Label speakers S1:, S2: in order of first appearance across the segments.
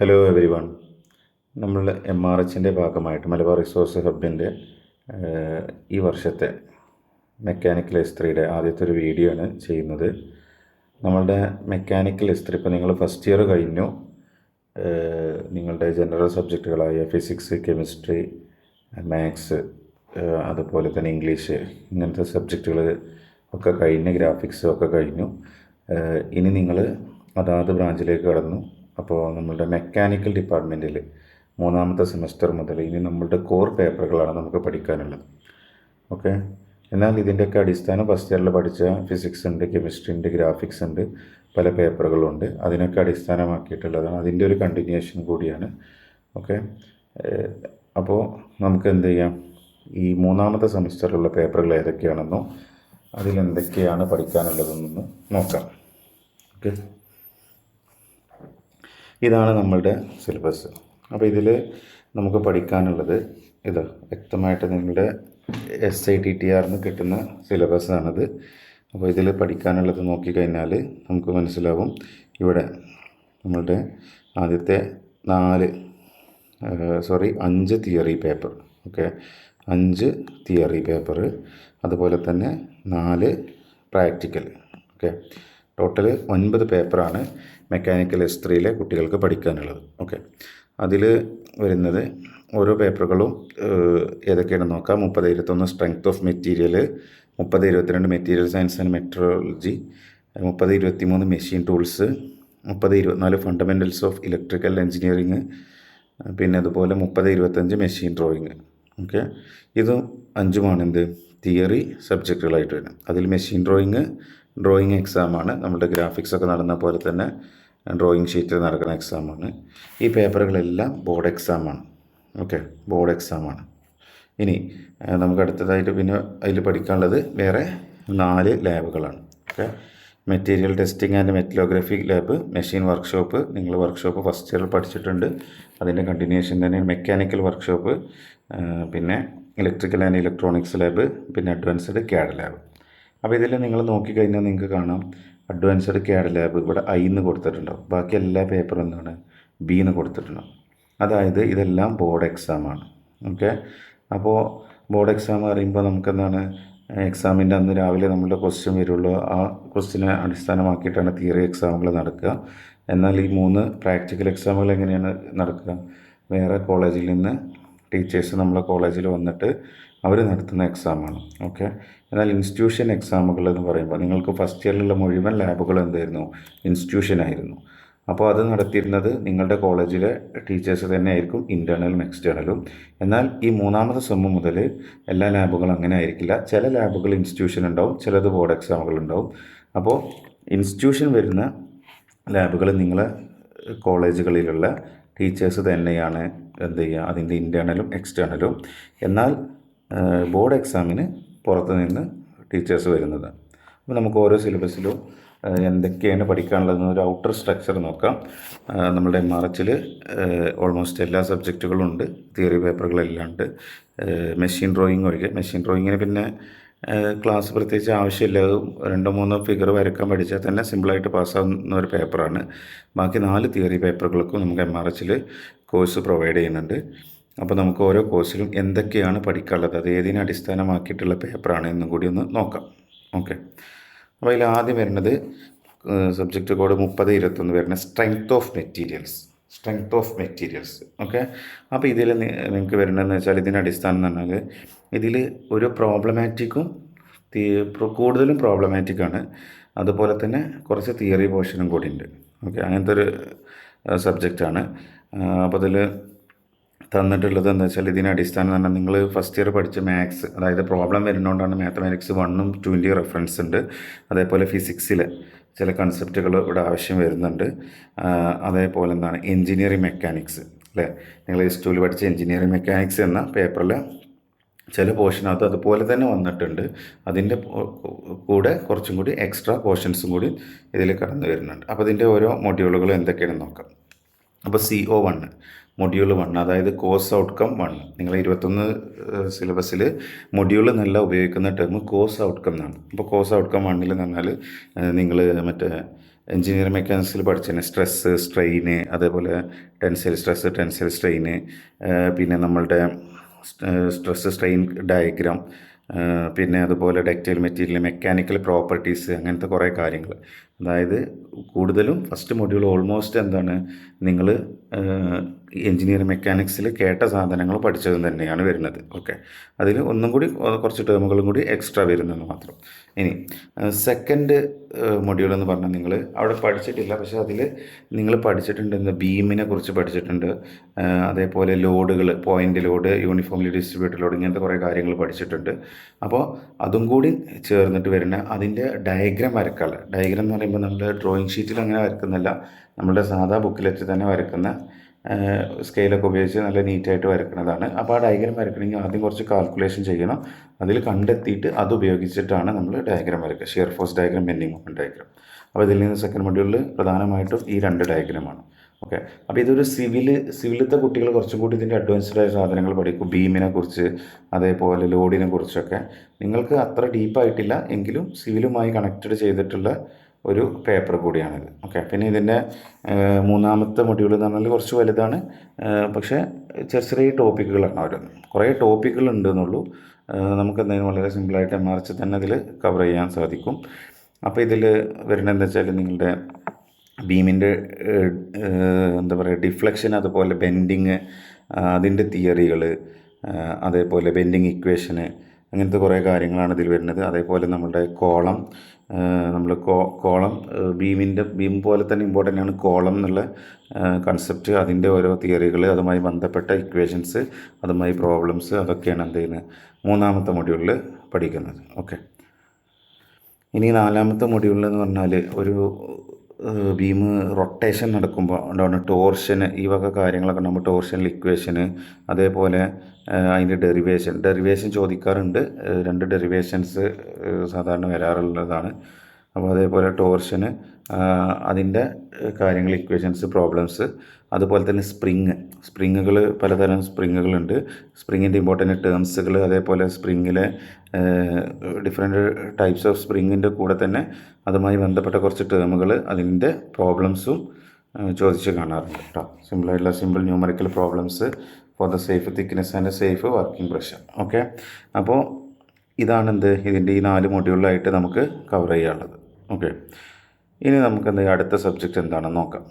S1: Hello everyone നമ്മൾ M R എച്ചിന്റെ ഭാഗമായിട്ട് മലബാർ റിസോഴ്സ് ഹബിന്റെ ഈ വർഷത്തെ മെക്കാനിക്കൽ എസ്ത്രിയുടെ ആദ്യത്തെ ഒരു വീഡിയോ ആണ് ചെയ്യുന്നത്. നമ്മളുടെ മെക്കാനിക്കൽ എസ്ത്രി ഇപ്പോൾ നിങ്ങൾ ഫസ്റ്റ് ഇയർ കഴിഞ്ഞു. നിങ്ങളുടെ ജനറൽ സബ്ജക്റ്റുകളായ ഫിസിക്സ് കെമിസ്ട്രി മാത്സ് അതുപോലെ തന്നെ ഇംഗ്ലീഷ് ഇങ്ങനത്തെ സബ്ജക്റ്റുകൾ ഒക്കെ കഴിഞ്ഞ് ഗ്രാഫിക്സ് ഒക്കെ കഴിഞ്ഞു. ഇനി നിങ്ങൾ അതാത് ബ്രാഞ്ചിലേക്ക് കടന്നു. അപ്പോൾ നമ്മളുടെ മെക്കാനിക്കൽ ഡിപ്പാർട്ട്മെന്റിൽ മൂന്നാമത്തെ സെമസ്റ്റർ മുതൽ ഇനി നമ്മളുടെ കോർ പേപ്പറുകളാണ് നമുക്ക് പഠിക്കാനുള്ളത്. ഓക്കെ എന്നാൽ ഇതിന്റെയൊക്കെ അടിസ്ഥാനം ഫസ്റ്റ് ഇയറിൽ പഠിച്ച ഫിസിക്സ് ഉണ്ട് കെമിസ്ട്രി ഉണ്ട് ഗ്രാഫിക്സ് ഉണ്ട് പല പേപ്പറുകളുണ്ട് അതിനൊക്കെ അടിസ്ഥാനമാക്കിയിട്ടുള്ളതാണ്. അതിന്റെ ഒരു കണ്ടിന്യൂഷൻ കൂടിയാണ്. ഓക്കെ അപ്പോൾ നമുക്ക് എന്ത് ചെയ്യാം? ഈ മൂന്നാമത്തെ സെമസ്റ്ററിലുള്ള പേപ്പറുകൾ ഏതൊക്കെയാണെന്നോ അതിലെന്തൊക്കെയാണ് പഠിക്കാനുള്ളതെന്നൊന്ന് നോക്കാം. ഓക്കെ ഇതാണ് നമ്മളുടെ സിലബസ് അപ്പോൾ ഇതിൽ നമുക്ക് പഠിക്കാനുള്ളത് ഇത്. വ്യക്തമായിട്ട് നിങ്ങളുടെ എസ് ഐ ടി ടി ആറിന് കിട്ടുന്ന സിലബസാണിത് അപ്പോൾ ഇതിൽ പഠിക്കാനുള്ളത് നോക്കിക്കഴിഞ്ഞാൽ നമുക്ക് മനസ്സിലാവും. ഇവിടെ നമ്മളുടെ ആദ്യത്തെ നാല് സോറി അഞ്ച് തിയറി പേപ്പർ ഓക്കെ അഞ്ച് തിയറി പേപ്പർ അതുപോലെ തന്നെ നാല് പ്രാക്ടിക്കൽ ഓക്കെ ടോട്ടൽ ഒൻപത് പേപ്പറാണ് മെക്കാനിക്കൽ എസ്ത്രിയിലെ കുട്ടികൾക്ക് പഠിക്കാനുള്ളത്. ഓക്കെ അതിൽ വരുന്നത് ഓരോ പേപ്പറുകളും ഏതൊക്കെയാണെന്ന് നോക്കാം. മുപ്പത് ഇരുപത്തൊന്ന് സ്ട്രെങ്ത് ഓഫ് മെറ്റീരിയൽ മുപ്പത് ഇരുപത്തിരണ്ട് മെറ്റീരിയൽ സയൻസ് ആൻഡ് മെട്രോളജി മുപ്പത് ഇരുപത്തിമൂന്ന് മെഷീൻ ടൂൾസ് മുപ്പത് ഇരുപത്തിനാല് ഫണ്ടമെന്റൽസ് ഓഫ് ഇലക്ട്രിക്കൽ എഞ്ചിനീയറിങ് പിന്നെ അതുപോലെ മുപ്പത് ഇരുപത്തഞ്ച് മെഷീൻ ഡ്രോയിങ് ഓക്കെ. ഇത് അഞ്ചുമാണ് എന്ത്? തിയറി സബ്ജക്റ്റുകളായിട്ട് വരും അതിൽ മെഷീൻ ഡ്രോയിങ് ഡ്രോയിങ് എക്സാമാണ് നമ്മുടെ ഗ്രാഫിക്സ് ഒക്കെ നടന്ന പോലെ തന്നെ ഡ്രോയിങ് ഷീറ്റിൽ നടക്കുന്ന എക്സാമാണ് ഈ പേപ്പറുകളെല്ലാം ബോർഡ് എക്സാമാണ് ഓക്കെ. ബോർഡ് എക്സാമാണ് ഇനി നമുക്ക് അടുത്തതായിട്ട് പിന്നെ അതിൽ പഠിക്കാനുള്ളത് വേറെ നാല് ലാബുകളാണ്. Okay. Material testing and metallography lab machine workshop നിങ്ങൾ വർക്ക്ഷോപ്പ് ഫസ്റ്റ് ഇയർ പഠിച്ചിട്ടുണ്ട്. അതിന്റെ കണ്ടിന്യൂഷൻ തന്നെ മെക്കാനിക്കൽ വർക്ക്ഷോപ്പ് പിന്നെ ഇലക്ട്രിക്കൽ ആൻഡ് ഇലക്ട്രോണിക്സ് ലാബ് പിന്നെ അഡ്വാൻസ്ഡ് ക്യാഡ് ലാബ് അപ്പോൾ ഇതിൽ നിങ്ങൾ നോക്കിക്കഴിഞ്ഞാൽ നിങ്ങൾക്ക് കാണാം അഡ്വാൻസ്ഡ് ക്യാഡ് ലാബ് ഇവിടെ ഐ എന്ന് കൊടുത്തിട്ടുണ്ടാവും. ബാക്കി എല്ലാ പേപ്പറും എന്താണ്? ബി എന്ന് കൊടുത്തിട്ടുണ്ടാവും. അതായത് ഇതെല്ലാം ബോർഡ് എക്സാമാണ് ഓക്കെ അപ്പോൾ ബോർഡ് എക്സാം പറയുമ്പോൾ നമുക്കെന്താണ് എക്സാമിന്റെ അന്ന് രാവിലെ നമ്മളുടെ ക്വസ്റ്റ്യൻ വരുള്ളൂ. ആ ക്വസ്റ്റ്യനെ അടിസ്ഥാനമാക്കിയിട്ടാണ് തിയറി എക്സാമുകൾ നടക്കുക. എന്നാൽ ഈ മൂന്ന് പ്രാക്ടിക്കൽ എക്സാമുകൾ എങ്ങനെയാണ് നടക്കുക? വേറെ കോളേജിൽ നിന്ന് ടീച്ചേഴ്സ് നമ്മളെ കോളേജിൽ വന്നിട്ട് അവർ നടത്തുന്ന എക്സാമാണ് ഓക്കെ എന്നാൽ ഇൻസ്റ്റിറ്റ്യൂഷൻ എക്സാമുകൾ എന്ന് പറയുമ്പോൾ നിങ്ങൾക്ക് ഫസ്റ്റ് ഇയറിലുള്ള മുഴുവൻ ലാബുകൾ എന്തായിരുന്നു? ഇൻസ്റ്റിറ്റ്യൂഷൻ ആയിരുന്നു. അപ്പോൾ അത് നടത്തിയിരുന്നത് നിങ്ങളുടെ കോളേജിലെ ടീച്ചേഴ്സ് തന്നെ ആയിരിക്കും ഇന്റേർണലും എക്സ്റ്റേണലും എന്നാൽ ഈ മൂന്നാമത്തെ സെമ്മ് മുതൽ എല്ലാ ലാബുകളും അങ്ങനെ ആയിരിക്കില്ല. ചില ലാബുകൾ ഇൻസ്റ്റിറ്റ്യൂഷൻ ഉണ്ടാവും ചിലത് ബോർഡ് എക്സാമുകൾ ഉണ്ടാവും. അപ്പോൾ ഇൻസ്റ്റിറ്റ്യൂഷൻ വരുന്ന ലാബുകൾ നിങ്ങളെ കോളേജുകളിലുള്ള ടീച്ചേഴ്സ് തന്നെയാണ് എന്ത് ചെയ്യുക? അതിന്റെ ഇന്റേർണലും എക്സ്റ്റേണലും എന്നാൽ ബോർഡ് എക്സാമിന് പുറത്ത് നിന്ന് ടീച്ചേഴ്സ് വരുന്നത്. അപ്പോൾ നമുക്ക് ഓരോ സിലബസിലും എന്തൊക്കെയാണ് പഠിക്കാനുള്ളതെന്ന് ഒരു ഔട്ടർ സ്ട്രക്ചർ നോക്കാം. നമ്മുടെ എം ആർ എച്ചിൽ ഓൾമോസ്റ്റ് എല്ലാ സബ്ജക്റ്റുകളും ഉണ്ട്. തിയറി പേപ്പറുകളെല്ലാം ഉണ്ട്. മെഷീൻ ഡ്രോയിങ് ഒഴികെ. മെഷീൻ ഡ്രോയിങ്ങിന് പിന്നെ ക്ലാസ് പ്രത്യേകിച്ച് ആവശ്യമില്ല. രണ്ടോ മൂന്നോ ഫിഗർ വരക്കാൻ പഠിച്ചാൽ തന്നെ സിമ്പിളായിട്ട് പാസ്സാവുന്ന ഒരു പേപ്പറാണ് ബാക്കി നാല് തിയറി പേപ്പറുകൾക്കും നമുക്ക് എം ആർ എച്ചിൽ കോഴ്സ് പ്രൊവൈഡ് ചെയ്യുന്നുണ്ട്. അപ്പോൾ നമുക്ക് ഓരോ കോഴ്സിലും എന്തൊക്കെയാണ് പഠിക്കാനുള്ളത്? അത് ഏതിനെ അടിസ്ഥാനമാക്കിയിട്ടുള്ള പേപ്പറാണ് എന്നും കൂടി ഒന്ന് നോക്കാം. ഓക്കെ. അപ്പോൾ അതിൽ ആദ്യം വരുന്നത് സബ്ജക്റ്റ് കോഡ് മുപ്പത് ഇരുപത്തൊന്ന് വരുന്ന strength of materials strength of materials okay. അപ്പോൾ ഇതിൽ നിങ്ങൾക്ക് വരുന്നതെന്ന് വെച്ചാൽ ഇതിന്റെ അടിസ്ഥാനം എന്ന് പറഞ്ഞാൽ ഇതിൽ ഒരു പ്രോബ്ലമാറ്റിക്കും കൂടുതലും പ്രോബ്ലമാറ്റിക്കാണ് അതുപോലെ തന്നെ കുറച്ച് തിയറി പോർഷനും കൂടി ഉണ്ട് ഓക്കെ അങ്ങനത്തെ ഒരു സബ്ജക്റ്റാണ് അപ്പോൾ അതിൽ തന്നിട്ടുള്ളത് എന്താ വെച്ചാൽ ഇതിന് അടിസ്ഥാനം തന്നെ നിങ്ങൾ ഫസ്റ്റ് ഇയർ പഠിച്ച മാത്സ് അതായത് പ്രോബ്ലം വരുന്നതുകൊണ്ടാണ് മാത്തമാറ്റിക്സ് വണ്ണും ട്വന്റി റെഫറൻസ് ഉണ്ട്. അതേപോലെ ഫിസിക്സിൽ ചില കൺസെപ്റ്റുകൾ ഇവിടെ ആവശ്യം വരുന്നുണ്ട്. അതേപോലെ എന്താണ്? എഞ്ചിനീയറിങ് മെക്കാനിക്സ് അല്ലേ നിങ്ങൾ ടുവിൽ പഠിച്ച എഞ്ചിനീയറിങ് മെക്കാനിക്സ് എന്ന പേപ്പറിൽ ചില പോർഷനകത്ത് അതുപോലെ തന്നെ വന്നിട്ടുണ്ട്. അതിന്റെ കൂടെ കുറച്ചും കൂടി എക്സ്ട്രാ പോർഷൻസും കൂടി ഇതിൽ കടന്നു വരുന്നുണ്ട്. അപ്പോൾ ഇതിന്റെ ഓരോ മൊഡ്യൂളുകളും എന്തൊക്കെയാണെന്ന് നോക്കാം. അപ്പോൾ C O one module one അതായത് കോഴ്സ് ഔട്ട്കം വൺ നിങ്ങൾ ഇരുപത്തൊന്ന് സിലബസിൽ മൊഡ്യൂൾ എന്നല്ല ഉപയോഗിക്കുന്ന ടേം കോഴ്സ് ഔട്ട്കം എന്നാണ്. അപ്പോൾ കോഴ്സ് ഔട്ട്കം വണ്ണിൽ എന്ന് പറഞ്ഞാൽ നിങ്ങൾ മറ്റേ എഞ്ചിനീയറിംഗ് മെക്കാനിക്സിൽ പഠിച്ചതിന് സ്ട്രെസ്സ് സ്ട്രെയിന് അതേപോലെ ടെൻസൈൽ സ്ട്രെസ്സ് ടെൻസൈൽ സ്ട്രെയിന് പിന്നെ നമ്മളുടെ സ്ട്രെസ് സ്ട്രെയിൻ ഡയഗ്രാം പിന്നെ അതുപോലെ ഡക്റ്റൈൽ മെറ്റീരിയൽ മെക്കാനിക്കൽ പ്രോപ്പർട്ടീസ് അങ്ങനത്തെ കുറേ കാര്യങ്ങൾ അതായത് കൂടുതലും ഫസ്റ്റ് മൊഡ്യൂൾ ഓൾമോസ്റ്റ് എന്താണ് നിങ്ങൾ എഞ്ചിനീയറിംഗ് മെക്കാനിക്സിൽ കേട്ട സാധനങ്ങൾ പഠിച്ചത് തന്നെയാണ് വരുന്നത്. ഓക്കെ അതിൽ ഒന്നും കൂടി കുറച്ച് ടേമുകളും കൂടി എക്സ്ട്രാ വരുന്നെന്ന് മാത്രം. ഇനി സെക്കൻഡ് മൊഡ്യൂൾ എന്ന് പറഞ്ഞാൽ നിങ്ങൾ അവിടെ പഠിച്ചിട്ടില്ല പക്ഷേ അതിൽ നിങ്ങൾ പഠിച്ചിട്ടുണ്ട് എന്താ ബീമിനെ കുറിച്ച് പഠിച്ചിട്ടുണ്ട്. അതേപോലെ ലോഡുകൾ point load uniformly distributed load ഇങ്ങനത്തെ കുറേ കാര്യങ്ങൾ പഠിച്ചിട്ടുണ്ട്. അപ്പോൾ അതും കൂടി ചേർന്നിട്ട് വരുന്ന അതിന്റെ ഡയഗ്രാം വരക്കാനുള്ള ഡയഗ്രാം എന്ന് പറയുമ്പോൾ നമ്മൾ ഡ്രോയിങ് ഷീറ്റിൽ അങ്ങനെ വരക്കുന്നില്ല നമ്മളുടെ സാധാ ബുക്കിലെത്തി തന്നെ വരക്കുന്ന സ്കെയിലൊക്കെ ഉപയോഗിച്ച് നല്ല നീറ്റായിട്ട് വരക്കുന്നതാണ്. അപ്പോൾ ആ ഡയഗ്രം വരക്കണമെങ്കിൽ ആദ്യം കുറച്ച് കാൽക്കുലേഷൻ ചെയ്യണം. അതിൽ കണ്ടെത്തിയിട്ട് അത് ഉപയോഗിച്ചിട്ടാണ് നമ്മൾ ഡയഗ്രാം വരക്കുക. Shear force diagram bending movement diagram അപ്പോൾ ഇതിൽ നിന്ന് സെക്കൻഡ് മൊഡ്യൂളിൽ പ്രധാനമായിട്ടും ഈ രണ്ട് ഡയഗ്രാമാണ് ഓക്കെ അപ്പോൾ ഇതൊരു സിവിൽ സിവിലത്തെ കുട്ടികൾ കുറച്ചും കൂടി ഇതിന്റെ അഡ്വാൻസ്ഡ് ആയ സാധനങ്ങൾ പഠിക്കും. ബീമിനെ കുറിച്ച് അതേപോലെ ലോഡിനെ കുറിച്ചൊക്കെ. നിങ്ങൾക്ക് അത്ര ഡീപ്പായിട്ടില്ല എങ്കിലും സിവിലുമായി കണക്റ്റഡ് ചെയ്തിട്ടുള്ള ഒരു പേപ്പർ കൂടിയാണിത്. ഓക്കെ പിന്നെ ഇതിന്റെ മൂന്നാമത്തെ മൊഡ്യൂൾ എന്ന് പറഞ്ഞാൽ കുറച്ച് വലുതാണ്. പക്ഷേ ചെറിയ ചെറിയ ടോപ്പിക്കുകളാണ് അവർ കുറേ ടോപ്പിക്കുകളുണ്ട് എന്നുള്ളൂ. ഏഹ്, നമുക്ക് എന്തെങ്കിലും വളരെ സിമ്പിളായിട്ട് എം ആർ എച്ച് തന്നെ ഇതിൽ കവർ ചെയ്യാൻ സാധിക്കും. അപ്പോൾ ഇതിൽ വരുന്നത് എന്താ വെച്ചാൽ നിങ്ങളുടെ ബീമിന്റെ എന്താ പറയുക ഡിഫ്ലക്ഷൻ അതുപോലെ ബെൻഡിങ് അതിന്റെ തിയറികൾ അതേപോലെ ബെൻഡിങ് ഇക്വേഷന് അങ്ങനത്തെ കുറേ കാര്യങ്ങളാണ് ഇതിൽ വരുന്നത്. അതേപോലെ നമ്മുടെ കോളം നമ്മൾ കോ കോളം ബീമിന്റെ ബീം പോലെ തന്നെ ഇമ്പോർട്ടന്റ് ആണ് കോളം എന്നുള്ള കൺസെപ്റ്റ് അതിന്റെ ഓരോ തിയറികൾ അതുമായി ബന്ധപ്പെട്ട ഇക്വേഷൻസ് അതുമായി പ്രോബ്ലംസ് അതൊക്കെയാണ് എന്ത് ചെയ്യുന്നത് മൂന്നാമത്തെ മൊഡ്യൂളിൽ പഠിക്കുന്നത്. ഓക്കെ ഇനി നാലാമത്തെ മൊഡ്യൂളിൽ എന്ന് പറഞ്ഞാൽ ഒരു ബീം റൊട്ടേഷൻ നടക്കുമ്പോൾ ഉണ്ടാവുന്ന ടോർഷന് ഈ വക കാര്യങ്ങളൊക്കെ നമ്മൾ ടോർഷൻ ഇക്വേഷന് അതേപോലെ അതിന്റെ ഡെറിവേഷൻ ഡെറിവേഷൻ ചോദിക്കാറുണ്ട്. രണ്ട് ഡെറിവേഷൻസ് സാധാരണ വരാറുള്ളതാണ്. അപ്പോൾ അതേപോലെ ടോർഷന് അതിന്റെ കാര്യങ്ങൾ ഇക്വേഷൻസ് പ്രോബ്ലംസ് അതുപോലെ തന്നെ സ്പ്രിങ്. സ്പ്രിങ്ങുകൾ പലതരം സ്പ്രിങ്ങുകളുണ്ട്. സ്പ്രിങ്ങിന്റെ ഇമ്പോർട്ടന്റ് ടേംസുകൾ അതേപോലെ സ്പ്രിങ്ങിലെ ഡിഫറെന്റ് ടൈപ്സ് ഓഫ് സ്പ്രിങ്ങിന്റെ കൂടെ തന്നെ അതുമായി ബന്ധപ്പെട്ട കുറച്ച് ടേമുകൾ അതിന്റെ പ്രോബ്ലംസും ചോദിച്ച് കാണാറുണ്ട് കേട്ടോ. സിമ്പിളായിട്ടുള്ള simple numerical problems for the safe thickness and safe working pressure. Okay? അപ്പോൾ ഇതാണ് എന്ത് ഇതിന്റെ ഈ നാല് മൊഡ്യൂളിലായിട്ട് നമുക്ക് കവർ ചെയ്യാനുള്ളത്. ഓക്കെ? ഇനി നമുക്ക് എന്താ അടുത്ത സബ്ജക്റ്റ് എന്താണെന്ന് നോക്കാം.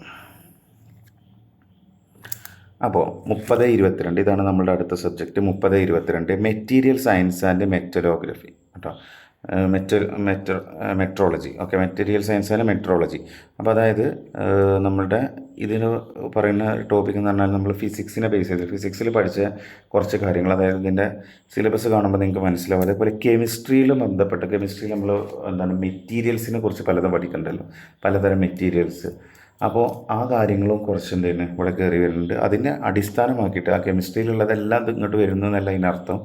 S1: അപ്പോൾ മുപ്പത് ഇരുപത്തിരണ്ട് ഇതാണ് നമ്മുടെ അടുത്ത സബ്ജക്റ്റ് മുപ്പത് ഇരുപത്തിരണ്ട് മെറ്റീരിയൽ സയൻസ് ആൻഡ് മെറ്റലോഗ്രഫി കേട്ടോ? Metal meta metrology okay material science and metrology അപ്പോൾ അതായത് നമ്മളുടെ ഇതിന് പറയുന്ന ടോപ്പിക് എന്ന് പറഞ്ഞാൽ നമ്മൾ ഫിസിക്സിനെ ബേസ് ചെയ്ത് ഫിസിക്സിൽ പഠിച്ച കുറച്ച് കാര്യങ്ങൾ. അതായത് ഇതിന്റെ സിലബസ് കാണുമ്പോൾ നിങ്ങൾക്ക് മനസ്സിലാവും. അതേപോലെ കെമിസ്ട്രിയിൽ ബന്ധപ്പെട്ട കെമിസ്ട്രിയിൽ നമ്മൾ എന്താണ് മെറ്റീരിയൽസിനെ കുറിച്ച് പലതും പഠിക്കണ്ടല്ലോ. പലതരം മെറ്റീരിയൽസ് അപ്പോൾ ആ കാര്യങ്ങളും കുറച്ച് എന്തെയ്യുന്നു ഇവിടെ കയറി വരുന്നുണ്ട്. അതിനെ അടിസ്ഥാനമാക്കിയിട്ട് ആ കെമിസ്ട്രിയിലുള്ളതെല്ലാം ഇത് ഇങ്ങോട്ട് വരുന്നു എന്നല്ല അതിനർത്ഥം.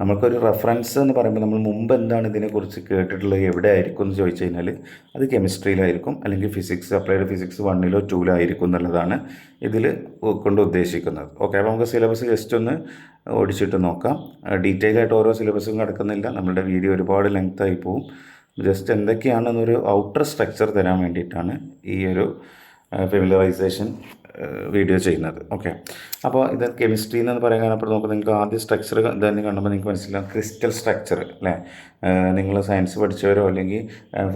S1: നമുക്കൊരു റെഫറൻസ് എന്ന് പറയുമ്പോൾ നമ്മൾ മുമ്പ് എന്താണ് ഇതിനെക്കുറിച്ച് കേട്ടിട്ടുള്ളത് എവിടെ ആയിരിക്കും എന്ന് ചോദിച്ചു കഴിഞ്ഞാൽ അത് കെമിസ്ട്രിയിലായിരിക്കും അല്ലെങ്കിൽ ഫിസിക്സ് അപ്ലൈഡ് ഫിസിക്സ് വണ്ണിലോ ടൂലോ ആയിരിക്കും എന്നുള്ളതാണ് ഇതിൽ കൊണ്ട് ഉദ്ദേശിക്കുന്നത്. ഓക്കെ അപ്പോൾ നമുക്ക് സിലബസ് ജസ്റ്റ് ഒന്ന് ഓടിച്ചിട്ട് നോക്കാം. ഡീറ്റെയിൽ ആയിട്ട് ഓരോ സിലബസും കിടക്കുന്നില്ല. നമ്മുടെ വീഡിയോ ഒരുപാട് ലെങ്ത് ആയി പോകും ജസ്റ്റ് എന്തൊക്കെയാണെന്നൊരു ഔട്ടർ സ്ട്രക്ചർ തരാൻ വേണ്ടിയിട്ടാണ് ഈ ഒരു ഫെമിലറൈസേഷൻ വീഡിയോ ചെയ്യുന്നത്. ഓക്കെ അപ്പോൾ ഇത് കെമിസ്ട്രി എന്ന് പറയാനപ്പോൾ നമുക്ക് നിങ്ങൾക്ക് ആദ്യ സ്ട്രക്ചർ തന്നെ കാണുമ്പോൾ നിങ്ങൾക്ക് മനസ്സിലാവും. ക്രിസ്റ്റൽ സ്ട്രക്ചർ അല്ലേ നിങ്ങൾ സയൻസ് പഠിച്ചവരോ അല്ലെങ്കിൽ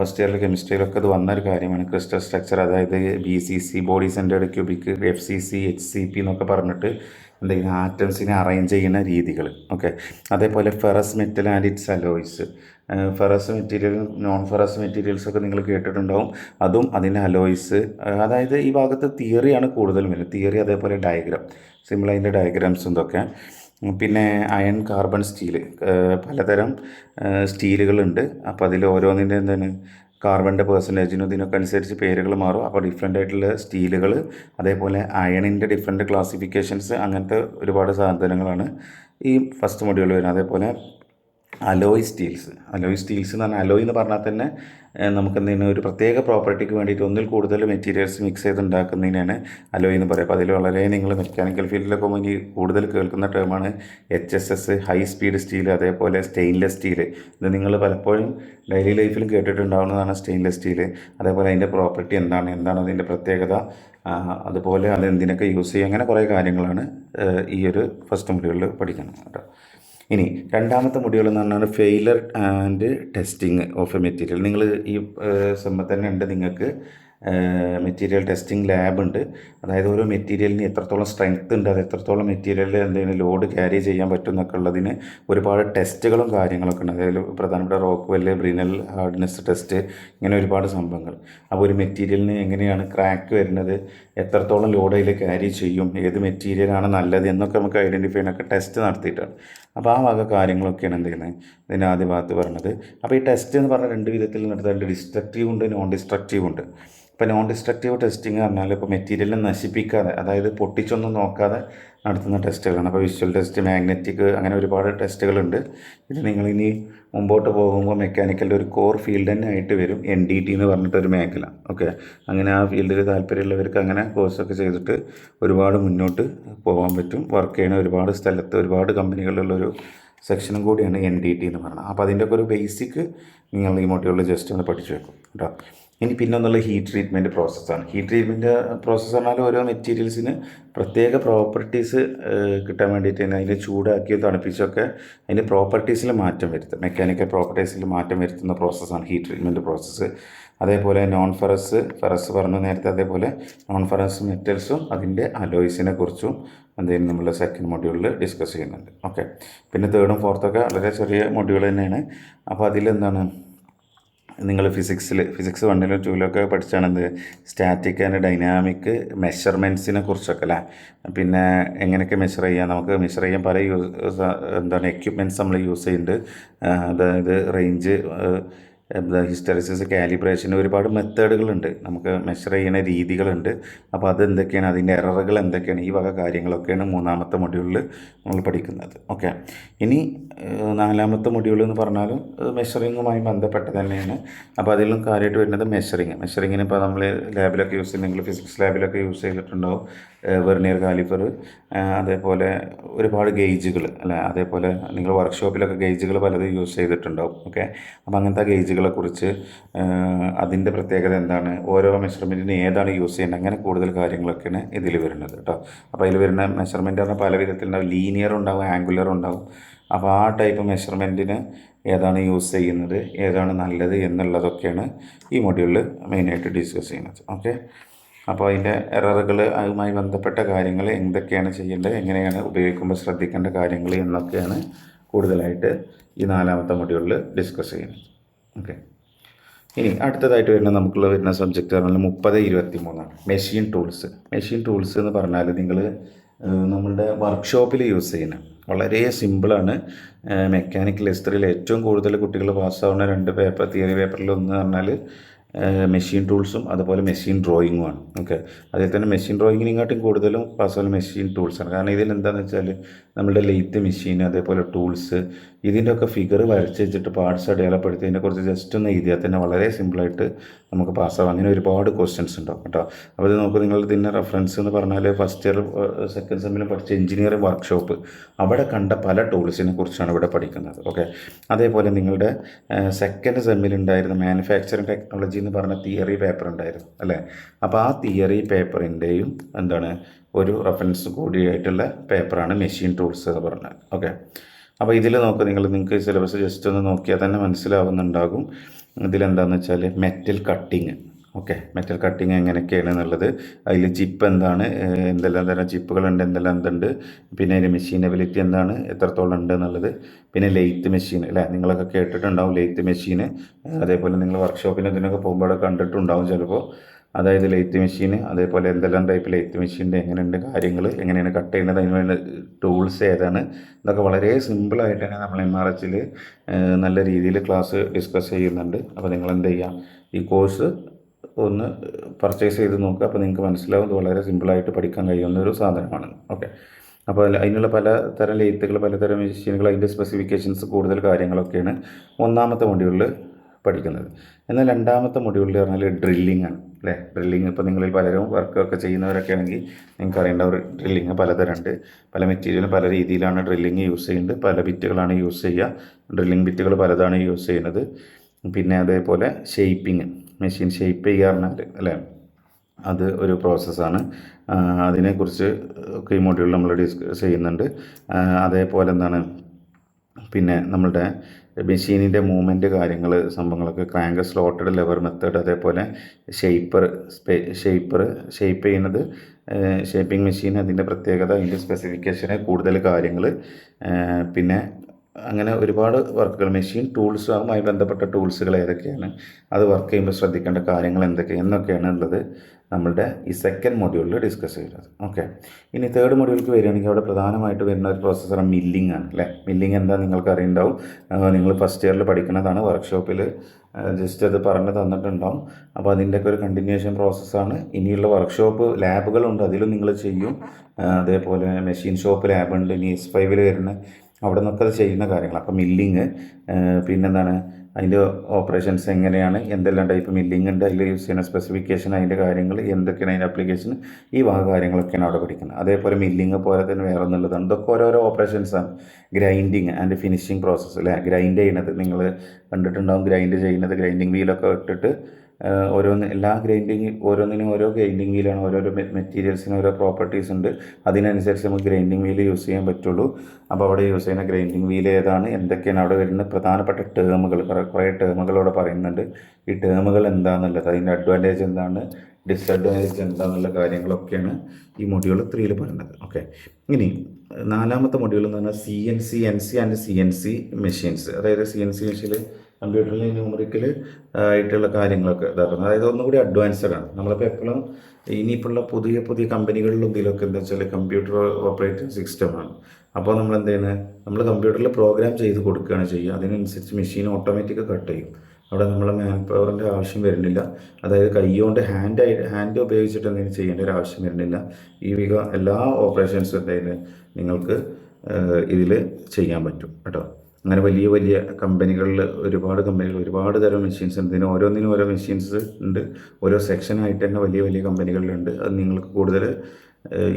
S1: ഫസ്റ്റ് ഇയറിൽ കെമിസ്ട്രിയിലൊക്കെ അത് വന്ന ഒരു കാര്യമാണ്. ക്രിസ്റ്റൽ സ്ട്രക്ചർ അതായത് B C C body centred cubic F C C H C P എന്നൊക്കെ പറഞ്ഞിട്ട് എന്തെങ്കിലും ആറ്റംസിനെ അറേഞ്ച് ചെയ്യുന്ന രീതികൾ ഓക്കെ അതേപോലെ ferrous metal and its alloys ferrous material non ferrous materials ഒക്കെ നിങ്ങൾ കേട്ടിട്ടുണ്ടാവും. അതും അതിന്റെ അലോയ്സ് അതായത് ഈ ഭാഗത്ത് തിയറിയാണ് കൂടുതലും വരുന്നത്. തിയറി അതേപോലെ ഡയഗ്രാം സിമ്പിൾ അതിന്റെ ഡയഗ്രാംസ് ഇതൊക്കെ പിന്നെ അയൺ കാർബൺ സ്റ്റീൽ പലതരം സ്റ്റീലുകളുണ്ട്. അപ്പോൾ അതിൽ ഓരോന്നിന്റെ എന്താണ് കാർബണിന്റെ പേഴ്സന്റേജിനും ഇതിനൊക്കെ അനുസരിച്ച് പേരുകൾ മാറും. അപ്പോൾ ഡിഫറെന്റ് ആയിട്ടുള്ള സ്റ്റീലുകൾ അതേപോലെ അയണിന്റെ ഡിഫറെന്റ് ക്ലാസിഫിക്കേഷൻസ് അങ്ങനത്തെ ഒരുപാട് സാധനങ്ങളാണ് ഈ ഫസ്റ്റ് മൊഡ്യൂൾ വരുന്നത്. അതേപോലെ അലോയ് സ്റ്റീൽസ്. അലോയ് സ്റ്റീൽസ് എന്ന് പറഞ്ഞാൽ അലോയ് എന്ന് പറഞ്ഞാൽ തന്നെ നമുക്ക് എന്തെങ്കിലും ഒരു പ്രത്യേക പ്രോപ്പർട്ടിക്ക് വേണ്ടിയിട്ട് ഒന്നിൽ കൂടുതൽ മെറ്റീരിയൽസ് മിക്സ് ചെയ്ത് ഉണ്ടാക്കുന്നതിനാണ് അലോയ് എന്ന് പറയുക. അപ്പോൾ അതിൽ വളരെ നിങ്ങൾ മെക്കാനിക്കൽ ഫീൽഡിലൊക്കെ ഇനി കൂടുതൽ കേൾക്കുന്ന ടേമാണ് H S S high speed steel അതേപോലെ സ്റ്റെയിൻലെസ് സ്റ്റീൽ. ഇത് നിങ്ങൾ പലപ്പോഴും ഡെയിലി ലൈഫിലും കേട്ടിട്ടുണ്ടാവുന്നതാണ് സ്റ്റെയിൻലെസ് സ്റ്റീൽ. അതേപോലെ അതിന്റെ പ്രോപ്പർട്ടി എന്താണ് എന്താണ് അതിന്റെ പ്രത്യേകത അതുപോലെ അത് എന്തിനൊക്കെ യൂസ് ചെയ്യുക അങ്ങനെ കുറേ കാര്യങ്ങളാണ് ഈ ഒരു ഫസ്റ്റ് മുറികളിൽ പഠിക്കണം കേട്ടോ. ഇനി രണ്ടാമത്തെ മൊഡ്യൂൾ എന്ന് പറഞ്ഞാൽ failure and testing of a material നിങ്ങൾ ഈ സെമ്മ തന്നെ ഉണ്ട് നിങ്ങൾക്ക് മെറ്റീരിയൽ ടെസ്റ്റിംഗ് ലാബ് ഉണ്ട്. അതായത് ഓരോ മെറ്റീരിയലിന് എത്രത്തോളം സ്ട്രെങ്ത് ഉണ്ട് അത് എത്രത്തോളം മെറ്റീരിയൽ എന്തെങ്കിലും ലോഡ് ക്യാരി ചെയ്യാൻ പറ്റും എന്നൊക്കെ ഉള്ളതിന് ഒരുപാട് ടെസ്റ്റുകളും കാര്യങ്ങളൊക്കെ ഉണ്ട്. അതായത് പ്രധാനപ്പെട്ട Rockwell Brinell hardness test ഇങ്ങനെ ഒരുപാട് സംഭവങ്ങൾ. അപ്പോൾ ഒരു മെറ്റീരിയലിന് എങ്ങനെയാണ് ക്രാക്ക് വരുന്നത് എത്രത്തോളം ലോഡ് അതിൽ ക്യാരി ചെയ്യും ഏത് മെറ്റീരിയലാണ് നല്ലത് എന്നൊക്കെ നമുക്ക് ഐഡന്റിഫൈ ചെയ്യാനൊക്കെ ടെസ്റ്റ് നടത്തിയിട്ടാണ്. അപ്പോൾ ആ വക കാര്യങ്ങളൊക്കെയാണ് എന്ത് ചെയ്യുന്നത്? ഇതിന്റെ ആദ്യ ഭാഗത്ത് പറഞ്ഞത്. അപ്പോൾ ഈ ടെസ്റ്റ് എന്ന് പറഞ്ഞാൽ രണ്ട് വിധത്തിൽ നടത്താറുണ്ട് ഡിസ്ട്രക്റ്റീവ് ഉണ്ട് നോൺ ഡിസ്ട്രക്റ്റീവ് ഉണ്ട്. ഇപ്പോൾ നോൺ ഡിസ്ട്രക്റ്റീവ് ടെസ്റ്റിംഗ് പറഞ്ഞാൽ ഇപ്പോൾ മെറ്റീരിയലിനെ നശിപ്പിക്കാതെ അതായത് പൊട്ടിച്ചൊന്നും നോക്കാതെ നടത്തുന്ന ടെസ്റ്റുകളാണ്. അപ്പോൾ വിഷ്വൽ ടെസ്റ്റ് മാഗ്നറ്റിക് അങ്ങനെ ഒരുപാട് ടെസ്റ്റുകളുണ്ട്. ഇത് നിങ്ങളിനി മുമ്പോട്ട് പോകുമ്പോൾ മെക്കാനിക്കലിന്റെ ഒരു കോർ ഫീൽഡ് തന്നെ ആയിട്ട് വരും. എൻ ഡി ടി എന്ന് പറഞ്ഞിട്ടൊരു മേഖല. ഓക്കെ അങ്ങനെ ആ ഫീൽഡിൽ താല്പര്യമുള്ളവർക്ക് അങ്ങനെ കോഴ്സൊക്കെ ചെയ്തിട്ട് ഒരുപാട് മുന്നോട്ട് പോകാൻ പറ്റും. വർക്ക് ചെയ്യുന്ന ഒരുപാട് സ്ഥലത്ത് ഒരുപാട് കമ്പനികളിലുള്ളൊരു സെക്ഷനും കൂടിയാണ് എൻ ഡി ടി എന്ന് പറയുന്നത്. അപ്പോൾ അതിന്റെയൊക്കെ ഒരു ബേസിക് നിങ്ങൾ ഈ മൊഡ്യൂളിൽ ജസ്റ്റ് ഒന്ന് പഠിച്ചു വെക്കും. കേട്ടോ? ഇനി പിന്നെ ഒന്നുള്ള ഹീറ്റ് ട്രീറ്റ്മെന്റ് പ്രോസസ്സാണ് ഹീറ്റ് ട്രീറ്റ്മെന്റ് പ്രോസസ്സ് പറഞ്ഞാൽ ഓരോ മെറ്റീരിയൽസിന് പ്രത്യേക പ്രോപ്പർട്ടീസ് കിട്ടാൻ വേണ്ടിയിട്ട് തന്നെ അതിനെ ചൂടാക്കിയോ തണുപ്പിച്ചൊക്കെ അതിന്റെ പ്രോപ്പർട്ടീസിൽ മാറ്റം വരുത്തുക മെക്കാനിക്കൽ പ്രോപ്പർട്ടീസിൽ മാറ്റം വരുത്തുന്ന പ്രോസസ്സാണ് ഹീറ്റ് ട്രീറ്റ്മെന്റ് പ്രോസസ്സ് അതേപോലെ നോൺ ഫെറസ് ഫെറസ് പറഞ്ഞു നേരത്തെ അതേപോലെ നോൺ ഫെറസ് മെറ്റൽസും അതിന്റെ അലോയ്സിനെ കുറിച്ചും എന്തെങ്കിലും നമ്മൾ സെക്കൻഡ് മൊഡ്യൂളിൽ ഡിസ്കസ് ചെയ്യുന്നുണ്ട്. ഓക്കെ പിന്നെ തേർഡും ഫോർത്തൊക്കെ വളരെ ചെറിയ മൊഡ്യൂൾ തന്നെയാണ്. അപ്പോൾ അതിലെന്താണ്? നിങ്ങൾ ഫിസിക്സിൽ ഫിസിക്സ് വണ്ണിലും ടൂവിലൊക്കെ പഠിച്ചാണ് എന്ത് സ്റ്റാറ്റിക് ആൻഡ് ഡൈനാമിക് മെഷർമെന്റ്സിനെ കുറിച്ചൊക്കെ അല്ലേ? പിന്നെ എങ്ങനെയൊക്കെ മെഷർ ചെയ്യാം? നമുക്ക് മെഷർ ചെയ്യാൻ പല യൂസ് എന്താണ് എക്യുപ്മെന്റ്സ് നമ്മൾ യൂസ് ചെയ്യുന്നുണ്ട്. അതായത് റേഞ്ച് എന്താ ഹിസ്റ്ററിസിസ് കാലിബ്രേഷൻ ഒരുപാട് മെത്തേഡുകളുണ്ട്. നമുക്ക് മെഷർ ചെയ്യുന്ന രീതികളുണ്ട്. അപ്പോൾ അതെന്തൊക്കെയാണ് അതിന്റെ എററുകൾ എന്തൊക്കെയാണ് ഈ വക കാര്യങ്ങളൊക്കെയാണ് മൂന്നാമത്തെ മൊഡ്യൂളിൽ നമ്മൾ പഠിക്കുന്നത്. ഓക്കെ ഇനി നാലാമത്തെ മൊഡ്യൂൾ എന്ന് പറഞ്ഞാലും മെഷറിങ്ങുമായി ബന്ധപ്പെട്ട് തന്നെയാണ്. അപ്പോൾ അതിലും കാര്യമായിട്ട് വരുന്നത് മെഷറിങ് മെഷറിങ്ങിന് ഇപ്പോൾ നമ്മൾ ലാബിലൊക്കെ യൂസ് ചെയ്യുന്നെങ്കിൽ ഫിസിക്സ് ലാബിലൊക്കെ യൂസ് ചെയ്തിട്ടുണ്ടാവും. വെർണിയർ കാലിഫർ അതേപോലെ ഒരുപാട് ഗേജുകൾ അല്ലേ? അതേപോലെ നിങ്ങൾ വർക്ക്ഷോപ്പിലൊക്കെ ഗേജുകൾ പലതും യൂസ് ചെയ്തിട്ടുണ്ടാവും. ഓക്കെ അപ്പോൾ അങ്ങനത്തെ ഗേജുകളെ കുറിച്ച് അതിന്റെ പ്രത്യേകത എന്താണ്? ഓരോ മെഷർമെന്റിന് ഏതാണ് യൂസ് ചെയ്യുന്നത് അങ്ങനെ കൂടുതൽ കാര്യങ്ങളൊക്കെയാണ് ഇതിൽ വരുന്നത് കേട്ടോ. അപ്പോൾ അതിൽ വരുന്ന മെഷർമെന്റ് പറഞ്ഞാൽ പല വിധത്തിലുണ്ടാവും ലീനിയർ ഉണ്ടാവും ആംഗുലർ ഉണ്ടാവും. അപ്പോൾ ആ ടൈപ്പ് മെഷർമെന്റിന് ഏതാണ് യൂസ് ചെയ്യുന്നത്? ഏതാണ് നല്ലത് എന്നുള്ളതൊക്കെയാണ് ഈ മൊഡ്യൂളിൽ മെയിനായിട്ട് ഡിസ്കസ് ചെയ്യുന്നത്. ഓക്കെ അപ്പോൾ അതിന്റെ എററുകൾ അതുമായി ബന്ധപ്പെട്ട കാര്യങ്ങൾ എന്തൊക്കെയാണ് ചെയ്യേണ്ടത്? എങ്ങനെയാണ് ഉപയോഗിക്കുമ്പോൾ ശ്രദ്ധിക്കേണ്ട കാര്യങ്ങൾ എന്നൊക്കെയാണ് കൂടുതലായിട്ട് ഈ നാലാമത്തെ മൊഡ്യൂളിൽ ഡിസ്കസ് ചെയ്യുന്നത്. ഓക്കെ ഇനി അടുത്തതായിട്ട് വരുന്ന നമുക്കുള്ള വരുന്ന സബ്ജക്റ്റ് പറഞ്ഞാൽ മുപ്പത് ഇരുപത്തി മൂന്നാണ് മെഷീൻ ടൂൾസ് മെഷീൻ ടൂൾസ് എന്ന് പറഞ്ഞാൽ നിങ്ങൾ നമ്മളുടെ വർക്ക്ഷോപ്പിൽ യൂസ് ചെയ്യുന്ന വളരെ സിമ്പിളാണ് മെക്കാനിക്കൽ ഹിസ്റ്ററിയിൽ ഏറ്റവും കൂടുതൽ കുട്ടികൾ പാസ്സാവുന്ന രണ്ട് പേപ്പർ തിയറി പേപ്പറിൽ ഒന്ന് പറഞ്ഞാൽ മെഷീൻ ടൂൾസും അതുപോലെ മെഷീൻ ഡ്രോയിങ്ങുമാണ് ഓക്കെ അതിൽ തന്നെ മെഷീൻ ഡ്രോയിങ്ങിനെക്കാട്ടും കൂടുതലും പാസ്സാവുന്ന മെഷീൻ ടൂൾസാണ് കാരണം ഇതിൽ എന്താണെന്ന് വെച്ചാൽ നമ്മുടെ ലെയ്ത്ത് മെഷീൻ അതേപോലെ ടൂൾസ് ഇതിന്റെയൊക്കെ ഫിഗർ വരച്ച് വെച്ചിട്ട് പാർട്സ് അടയാളപ്പെടുത്തി അതിനെക്കുറിച്ച് ജസ്റ്റ് ഒന്ന് എഴുതിയാൽ തന്നെ വളരെ സിമ്പിളായിട്ട് നമുക്ക് പാസ്സാവും അങ്ങനെ ഒരുപാട് ക്വസ്റ്റ്യൻസ് ഉണ്ടാവും കേട്ടോ. അപ്പോൾ ഇത് നോക്കുക നിങ്ങൾ ഇതിന്റെ റെഫറൻസ് എന്ന് പറഞ്ഞാൽ ഫസ്റ്റ് ഇയർ സെക്കൻഡ് സെമ്മിൽ പഠിച്ച എഞ്ചിനീയറിംഗ് വർക്ക്ഷോപ്പ് അവിടെ കണ്ട പല ടൂൾസിനെ കുറിച്ചാണ് ഇവിടെ പഠിക്കുന്നത്. ഓക്കെ അതേപോലെ നിങ്ങളുടെ സെക്കൻഡ് സെമ്മിലുണ്ടായിരുന്ന മാനുഫാക്ചറിങ് ടെക്നോളജി എന്ന് പറഞ്ഞ തിയറി പേപ്പർ ഉണ്ടായിരുന്നു അല്ലേ? അപ്പോൾ ആ തിയറി പേപ്പറിന്റെയും എന്താണ് ഒരു റെഫറൻസ് കൂടിയായിട്ടുള്ള പേപ്പറാണ് മെഷീൻ ടൂൾസ് എന്ന് പറഞ്ഞാൽ ഓക്കെ അപ്പോൾ ഇതിൽ നോക്കുക നിങ്ങൾ നിങ്ങൾക്ക് സിലബസ് ജസ്റ്റ് ഒന്ന് നോക്കിയാൽ തന്നെ മനസ്സിലാവുന്നുണ്ടാകും. ഇതിലെന്താണെന്ന് വെച്ചാൽ metal cutting okay metal cutting എങ്ങനെയൊക്കെയാണ് എന്നുള്ളത്. അതിൽ ചിപ്പ് എന്താണ് എന്തെല്ലാം തരം ചിപ്പുകളുണ്ട് എന്തെല്ലാം എന്തുണ്ട് പിന്നെ അതിന്റെ മെഷീൻ എബിലിറ്റി എന്താണ് എത്രത്തോളം ഉണ്ട് എന്നുള്ളത് പിന്നെ ലെയ്ത്ത് മെഷീൻ അല്ലേ? നിങ്ങളൊക്കെ കേട്ടിട്ടുണ്ടാവും ലെയ്ത്ത് മെഷീൻ അതേപോലെ നിങ്ങൾ വർക്ക്ഷോപ്പിന് ഇതിനൊക്കെ പോകുമ്പോഴൊക്കെ കണ്ടിട്ടുണ്ടാവും ചിലപ്പോൾ അതായത് ലൈറ്റ് മെഷീൻ അതേപോലെ എന്തെല്ലാം ടൈപ്പ് ലൈറ്റ് മെഷീന്റെ എങ്ങനെയുണ്ട് കാര്യങ്ങൾ എങ്ങനെയാണ് കട്ട് ചെയ്യുന്നത് അതിന് വേണ്ട ടൂൾസ് ഏതാണ് ഇതൊക്കെ വളരെ സിമ്പിളായിട്ട് തന്നെ നമ്മൾ എം ആർ എച്ചിൽ നല്ല രീതിയിൽ ക്ലാസ് ഡിസ്കസ് ചെയ്യുന്നുണ്ട്. അപ്പോൾ നിങ്ങൾ എന്ത് ചെയ്യുക ഈ കോഴ്സ് ഒന്ന് പർച്ചേസ് ചെയ്ത് നോക്കുക. അപ്പോൾ നിങ്ങൾക്ക് മനസ്സിലാവും ഇത് വളരെ സിമ്പിളായിട്ട് പഠിക്കാൻ കഴിയുന്ന ഒരു സാധനമാണ്. ഓക്കെ അപ്പോൾ അതിനുള്ള പല തരം ലെയ്ത്തുകൾ പലതരം മെഷീനുകൾ അതിന്റെ സ്പെസിഫിക്കേഷൻസ് കൂടുതൽ കാര്യങ്ങളൊക്കെയാണ് ഒന്നാമത്തെ മൊഡ്യൂളിൽ പഠിക്കുന്നത്. എന്നാൽ രണ്ടാമത്തെ മൊഡ്യൂളിൽ പറഞ്ഞാൽ ഡ്രില്ലിംഗ് ആണ് അല്ലേ? ഡ്രില്ലിംഗ് ഇപ്പോൾ നിങ്ങളിൽ പലരും വർക്കൊക്കെ ചെയ്യുന്നവരൊക്കെ ആണെങ്കിൽ നിങ്ങൾക്ക് അറിയേണ്ട ഒരു ഡ്രില്ലിംഗ് പലതരമുണ്ട്. പല മെറ്റീരിയലും പല രീതിയിലാണ് ഡ്രില്ലിംഗ് യൂസ് ചെയ്യുന്നത്. പല ബിറ്റുകളാണ് യൂസ് ചെയ്യുക. ഡ്രില്ലിംഗ് ബിറ്റുകൾ പലതാണ് യൂസ് ചെയ്യുന്നത്. പിന്നെ അതേപോലെ ഷെയ്പ്പിങ് മെഷീൻ ഷെയ്പ്പ് ചെയ്യുക പറഞ്ഞാൽ അല്ലേ? അത് ഒരു പ്രോസസ്സാണ് അതിനെക്കുറിച്ച് ഒക്കെ ഈ മൊഡ്യൂളിൽ നമ്മൾ ഡിസ്കസ് ചെയ്യുന്നുണ്ട്. അതേപോലെ എന്താണ്? പിന്നെ നമ്മളുടെ മെഷീനിന്റെ മൂവ്മെന്റ് കാര്യങ്ങൾ സംഭവങ്ങളൊക്കെ ക്രാങ്ക് സ്ലോട്ടഡ് ലെവർ മെത്തേഡ് അതേപോലെ ഷെയ്പ്പർ ഷെയ്പ്പർ ഷെയ്പ്പ് ചെയ്യുന്നത് ഷേപ്പിംഗ് മെഷീൻ അതിന്റെ പ്രത്യേകത അതിന്റെ സ്പെസിഫിക്കേഷന് കൂടുതൽ കാര്യങ്ങൾ പിന്നെ അങ്ങനെ ഒരുപാട് വർക്കുകൾ. മെഷീൻ ടൂൾസ് അതുമായി ബന്ധപ്പെട്ട ടൂൾസുകൾ ഏതൊക്കെയാണ്? അത് വർക്ക് ചെയ്യുമ്പോൾ ശ്രദ്ധിക്കേണ്ട കാര്യങ്ങൾ എന്തൊക്കെ? എന്നൊക്കെയാണ് ഉള്ളത്. നമ്മളുടെ ഈ സെക്കൻഡ് മൊഡ്യൂളിൽ ഡിസ്കസ് ചെയ്യുന്നത് ഓക്കെ ഇനി തേർഡ് മൊഡ്യൂളിൽ വരികയാണെങ്കിൽ അവിടെ പ്രധാനമായിട്ട് വരുന്ന ഒരു പ്രോസസ്സർ മില്ലിംഗ് ആണ് അല്ലേ? മില്ലിംഗ് എന്താ നിങ്ങൾക്ക് അറിയുണ്ടാവും നിങ്ങൾ ഫസ്റ്റ് ഇയറിൽ പഠിക്കുന്നതാണ് വർക്ക്ഷോപ്പിൽ ജസ്റ്റ് അത് പറഞ്ഞു തന്നിട്ടുണ്ടാവും. അപ്പോൾ അതിന്റെയൊക്കെ ഒരു കണ്ടിന്യൂഷൻ പ്രോസസ്സാണ് ഇനിയുള്ള വർക്ക്ഷോപ്പ് ലാബുകളുണ്ട് അതിലും നിങ്ങൾ ചെയ്യും. അതേപോലെ മെഷീൻ ഷോപ്പ് ലാബുണ്ട് ഇനി എസ് ഫൈവിൽ വരുന്ന അവിടെ നിന്നൊക്കെ അത് ചെയ്യുന്ന കാര്യങ്ങൾ അപ്പോൾ മില്ലിങ് പിന്നെന്താണ്? അതിന്റെ ഓപ്പറേഷൻസ് എങ്ങനെയാണ് എന്തെല്ലാം ടൈപ്പ് മില്ലിംഗ് ഉണ്ട് അതിൽ യൂസ് ചെയ്യുന്ന സ്പെസിഫിക്കേഷൻ അതിന്റെ കാര്യങ്ങൾ എന്തൊക്കെയാണ് അതിന്റെ അപ്ലിക്കേഷൻ ഈ വക കാര്യങ്ങളൊക്കെയാണ് അവിടെ പഠിക്കുന്നത്. അതേപോലെ മില്ലിംഗ് പോലെ തന്നെ വേറെ ഒന്നുള്ളതാണ് ഇതൊക്കെ ഓരോരോ ഓപ്പറേഷൻസാണ് ഗ്രൈൻഡിങ് ആൻഡ് ഫിനിഷിങ് പ്രോസസ്സ് അല്ലേ ഗ്രൈൻഡ് ചെയ്യുന്നത്. നിങ്ങൾ കണ്ടിട്ടുണ്ടാകും ഗ്രൈൻഡ് ചെയ്യുന്നത് ഗ്രൈൻഡിങ് വീലൊക്കെ ഇട്ടിട്ട് ഓരോന്ന് എല്ലാ ഗ്രൈൻഡിങ് ഓരോന്നിനും ഓരോ ഗ്രൈൻഡിങ് വീലാണ്. ഓരോരോ മെറ്റീരിയൽസിന് ഓരോ പ്രോപ്പർട്ടീസ് ഉണ്ട്. അതിനനുസരിച്ച് നമുക്ക് ഗ്രൈൻഡിങ് വീൽ യൂസ് ചെയ്യാൻ പറ്റുള്ളൂ. അപ്പോൾ അവിടെ യൂസ് ചെയ്യുന്ന ഗ്രൈൻഡിങ് വീൽ ഏതാണ്? എന്തൊക്കെയാണ് അവിടെ വരുന്ന പ്രധാനപ്പെട്ട ടേമുകൾ? കുറേ ടേമുകൾ അവിടെ പറയുന്നുണ്ട്. ഈ ടേമുകൾ എന്താണെന്നുള്ളത് അതിന്റെ അഡ്വാന്റേജ് എന്താണ്? ഡിസഡ്വാന്റേജ് എന്താണെന്നുള്ള കാര്യങ്ങളൊക്കെയാണ് ഈ മൊഡ്യൂൾ ത്രീയിൽ പറയുന്നത്. ഓക്കെ. ഇനി നാലാമത്തെ മൊഡ്യൂൾ എന്ന് പറഞ്ഞാൽ C N C N C and C N C machines. അതായത് സി എൻ സി മെഷീനിൽ കമ്പ്യൂട്ടറിൽ ന്യൂമറിക്കൽ ആയിട്ടുള്ള കാര്യങ്ങളൊക്കെ ഇതാക്കുന്നത് അതായത് ഒന്നുകൂടി അഡ്വാൻസ്ഡ് ആണ്. നമ്മളിപ്പോൾ എപ്പോഴും ഇനിയിപ്പോഴുള്ള പുതിയ പുതിയ കമ്പനികളിലും ഇതിലൊക്കെ എന്താ വെച്ചാൽ കമ്പ്യൂട്ടർ ഓപ്പറേറ്റിംഗ് സിസ്റ്റമാണ് അപ്പോൾ നമ്മൾ എന്ത് ചെയ്യുന്നത് നമ്മൾ കമ്പ്യൂട്ടറിൽ പ്രോഗ്രാം ചെയ്ത് കൊടുക്കുകയാണ് ചെയ്യുക. അതിനനുസരിച്ച് മെഷീൻ ഓട്ടോമാറ്റിക് കട്ട് ചെയ്യും. അവിടെ നമ്മൾ മാൻ പവറിന്റെ ആവശ്യം വരുന്നില്ല. അതായത് കൈകൊണ്ട് ഹാൻഡ് ഹാൻഡ് ഉപയോഗിച്ചിട്ട് എന്തെങ്കിലും ചെയ്യേണ്ട ഒരു ആവശ്യം വരുന്നില്ല. ഈ വിക എല്ലാ ഓപ്പറേഷൻസും എന്തായാലും നിങ്ങൾക്ക് ഇതിൽ ചെയ്യാൻ പറ്റും. കേട്ടോ? അങ്ങനെ വലിയ വലിയ കമ്പനികളിൽ ഒരുപാട് കമ്പനികൾ ഒരുപാട് തരം മെഷീൻസ് ഉണ്ട്. ഇതിന് ഓരോന്നിനും ഓരോ മെഷീൻസ് ഉണ്ട്. ഓരോ സെക്ഷനായിട്ട് തന്നെ വലിയ വലിയ കമ്പനികളിലുണ്ട്. അത് നിങ്ങൾക്ക് കൂടുതൽ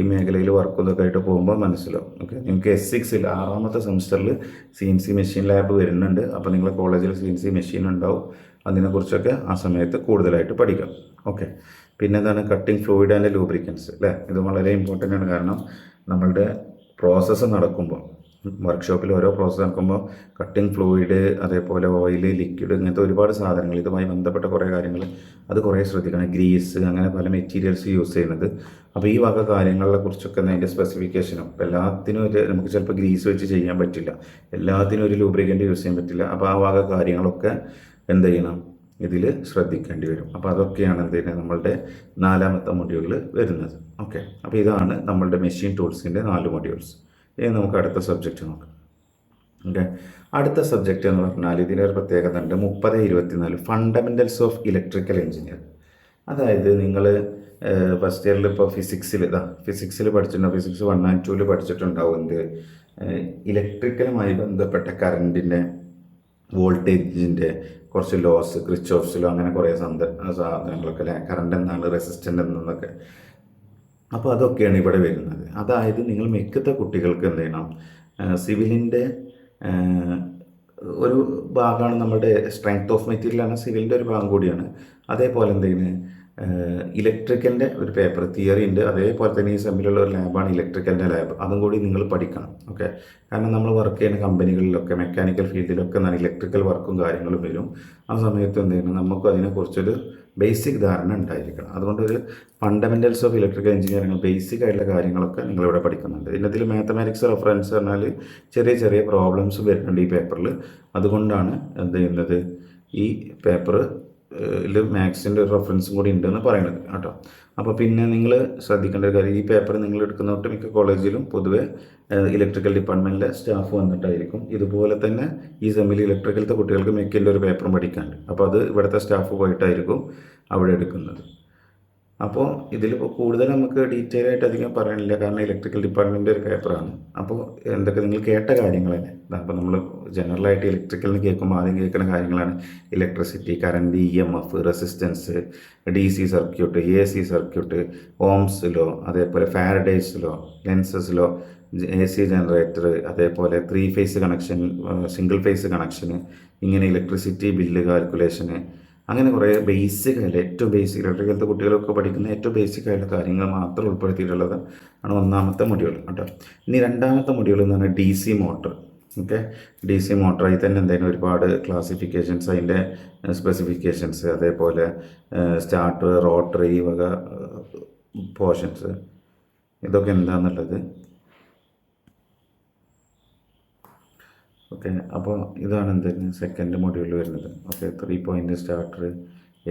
S1: ഈ മേഖലയിൽ വർക്ക് ആയിട്ട് പോകുമ്പോൾ മനസ്സിലാവും. ഓക്കെ നിങ്ങൾക്ക് എസ് സിക്സിൽ ആറാമത്തെ സെമിസ്റ്ററിൽ C N C machine lab വരുന്നുണ്ട്. അപ്പോൾ നിങ്ങളുടെ കോളേജിൽ സി എൻ സി മെഷീൻ ഉണ്ടാവും. അതിനെക്കുറിച്ചൊക്കെ ആ സമയത്ത് കൂടുതലായിട്ട് പഠിക്കാം. ഓക്കെ പിന്നെ എന്താണ് കട്ടിങ് ഫ്ലൂയിഡ് ആൻഡ് ലൂബ്രിക്കൻസ് അല്ലേ ഇത് വളരെ ഇമ്പോർട്ടന്റ് ആണ്. കാരണം നമ്മളുടെ പ്രോസസ്സ് നടക്കുമ്പോൾ വർക്ക്ഷോപ്പിൽ ഓരോ പ്രോസസ്സ് നടക്കുമ്പോൾ കട്ടിങ് ഫ്ലൂയിഡ് അതേപോലെ ഓയിൽ ലിക്വിഡ് ഇങ്ങനത്തെ ഒരുപാട് സാധനങ്ങൾ ഇതുമായി ബന്ധപ്പെട്ട കുറേ കാര്യങ്ങൾ അത് കുറേ ശ്രദ്ധിക്കണം. ഗ്രീസ് അങ്ങനെ പല മെറ്റീരിയൽസ് യൂസ് ചെയ്യുന്നത്. അപ്പോൾ ഈ വക കാര്യങ്ങളെ കുറിച്ചൊക്കെ അതിന്റെ സ്പെസിഫിക്കേഷനും അപ്പോൾ എല്ലാത്തിനും നമുക്ക് ചിലപ്പോൾ ഗ്രീസ് വെച്ച് ചെയ്യാൻ പറ്റില്ല. എല്ലാത്തിനും ഒരു ലൂബ്രിക്കന്റ് യൂസ് ചെയ്യാൻ പറ്റില്ല. അപ്പോൾ ആ വക കാര്യങ്ങളൊക്കെ എന്ത് ചെയ്യണം? ഇതിൽ ശ്രദ്ധിക്കേണ്ടി വരും. അപ്പോൾ അതൊക്കെയാണ് എന്ത് ചെയ്യുന്നത് നമ്മളുടെ നാലാമത്തെ മൊഡ്യൂളിൽ വരുന്നത്. ഓക്കെ അപ്പോൾ ഇതാണ് നമ്മളുടെ മെഷീൻ ടൂൾസിന്റെ നാല് മൊഡ്യൂൾസ് ഇനി നമുക്ക് അടുത്ത സബ്ജക്റ്റ് നോക്കാം. ഓക്കെ അടുത്ത സബ്ജക്റ്റ് എന്ന് പറഞ്ഞാൽ ഇതിന്റെ ഒരു പ്രത്യേകത ഉണ്ട്. മുപ്പത് ഇരുപത്തിനാല് ഫണ്ടമെന്റൽസ് ഓഫ് ഇലക്ട്രിക്കൽ എഞ്ചിനീയർ അതായത് നിങ്ങൾ ഫസ്റ്റ് ഇയറിൽ ഇപ്പോൾ ഫിസിക്സിൽ ഇതാ ഫിസിക്സിൽ പഠിച്ചിട്ടുണ്ടാവും ഫിസിക്സ് വൺ ആൻഡ് ടൂവിൽ പഠിച്ചിട്ടുണ്ടാവും എന്ത്? ഇലക്ട്രിക്കലുമായി ബന്ധപ്പെട്ട കറണ്ടിന്റെ വോൾട്ടേജിന്റെ കുറച്ച് ലോസ് ക്രിച്ചോഫ്സിലോ അങ്ങനെ കുറേ സന്ദ സാധനങ്ങളൊക്കെ അല്ലേ? കറണ്ട് എന്താണ് റെസിസ്റ്റന്റ് എന്നൊക്കെ. അപ്പോൾ അതൊക്കെയാണ് ഇവിടെ വരുന്നത്. അതായത് നിങ്ങൾ മിക്കത്തെ കുട്ടികൾക്ക് എന്ത് ചെയ്യണം? സിവിലിന്റെ ഒരു ഭാഗമാണ് നമ്മുടെ സ്ട്രെങ്ത് ഓഫ് മെറ്റീരിയൽ ആണ്. സിവിലിന്റെ ഒരു ഭാഗം കൂടിയാണ്. അതേപോലെ എന്ത് ചെയ്യുന്നത് ഇലക്ട്രിക്കലിന്റെ ഒരു പേപ്പർ തിയറി ഉണ്ട്. അതേപോലെ തന്നെ ഈ സെമ്മിലുള്ള ഒരു ലാബാണ് ഇലക്ട്രിക്കലിന്റെ ലാബ് അതും കൂടി നിങ്ങൾ പഠിക്കണം. ഓക്കെ കാരണം നമ്മൾ വർക്ക് ചെയ്യുന്ന കമ്പനികളിലൊക്കെ മെക്കാനിക്കൽ ഫീൽഡിലൊക്കെ എന്താണ്? ഇലക്ട്രിക്കൽ വർക്കും കാര്യങ്ങളും വരും. ആ സമയത്ത് എന്ത് ചെയ്യണം? നമുക്ക് അതിനെക്കുറിച്ചൊരു ബേസിക് ധാരണ ഉണ്ടായിരിക്കണം. അതുകൊണ്ട് ഒരു fundamentals of electrical engineering basic ആയിട്ടുള്ള കാര്യങ്ങളൊക്കെ നിങ്ങളിവിടെ പഠിക്കുന്നുണ്ട്. ഇതിനകത്തിൽ മാത്തമാറ്റിക്സ് റെഫറൻസ് പറഞ്ഞാൽ ചെറിയ ചെറിയ പ്രോബ്ലംസ് വരുന്നുണ്ട് ഈ പേപ്പറിൽ അതുകൊണ്ടാണ് എന്ത് ചെയ്യുന്നത്? ഈ പേപ്പർ മാത്സിന്റെ ഒരു റെഫറൻസും കൂടി ഉണ്ടെന്ന് പറയുന്നത് കേട്ടോ. അപ്പോൾ പിന്നെ നിങ്ങൾ ശ്രദ്ധിക്കേണ്ട ഒരു കാര്യം ഈ പേപ്പർ നിങ്ങൾ എടുക്കുന്ന മിക്ക കോളേജിലും പൊതുവെ ഇലക്ട്രിക്കൽ ഡിപ്പാർട്ട്മെന്റിലെ സ്റ്റാഫ് വന്നിട്ടായിരിക്കും. ഇതുപോലെ തന്നെ ഈ സെമ്മിൽ ഇലക്ട്രിക്കലത്തെ കുട്ടികൾക്ക് മെക്കിന്റെ ഒരു പേപ്പറും പഠിക്കാണ്ട് അപ്പോൾ അത് ഇവിടുത്തെ സ്റ്റാഫ് പോയിട്ടായിരിക്കും അവിടെ എടുക്കുന്നത്. അപ്പോൾ ഇതിലിപ്പോൾ കൂടുതൽ നമുക്ക് ഡീറ്റെയിൽ ആയിട്ട് അധികം പറയാനില്ല. കാരണം ഇലക്ട്രിക്കൽ ഡിപ്പാർട്ട്മെന്റ് ഒരു പേപ്പറാണ് അപ്പോൾ എന്തൊക്കെ നിങ്ങൾ കേട്ട കാര്യങ്ങൾ തന്നെ. അപ്പോൾ നമ്മൾ ജനറലായിട്ട് ഇലക്ട്രിക്കലിന് കേൾക്കുമ്പോൾ ആദ്യം കേൾക്കുന്ന കാര്യങ്ങളാണ്. Electricity current E M F resistance D C circuit A C circuit Ohm's law അതേപോലെ Faraday's law Lenz's law A C generator അതേപോലെ three phase connection single phase കണക്ഷന് ഇങ്ങനെ ഇലക്ട്രിസിറ്റി ബില്ല് കാൽക്കുലേഷന് അങ്ങനെ കുറേ ബേസിക് ആയിട്ട് ഏറ്റവും ബേസിക് ഇലക്ട്രിക്കലത്തെ കുട്ടികളൊക്കെ പഠിക്കുന്ന ഏറ്റവും ബേസിക് ആയിട്ടുള്ള കാര്യങ്ങൾ മാത്രം ഉൾപ്പെടുത്തിയിട്ടുള്ളത് ആണ് ഒന്നാമത്തെ മൊഡ്യൂൾ കേട്ടോ. ഇനി രണ്ടാമത്തെ മൊഡ്യൂൾ എന്ന് പറഞ്ഞാൽ D C motor okay D C മോട്ടറായി തന്നെ എന്തെങ്കിലും ഒരുപാട് ക്ലാസിഫിക്കേഷൻസ് അതിന്റെ സ്പെസിഫിക്കേഷൻസ് അതേപോലെ സ്റ്റാർട്ട് റോട്ടറി വക പോർഷൻസ് ഇതൊക്കെ എന്താണെന്നുള്ളത് ഓക്കെ അപ്പോൾ ഇതാണ് എന്തായിരുന്നു സെക്കൻഡ് മൊഡ്യൂളിൽ വരുന്നത്. Okay three point starter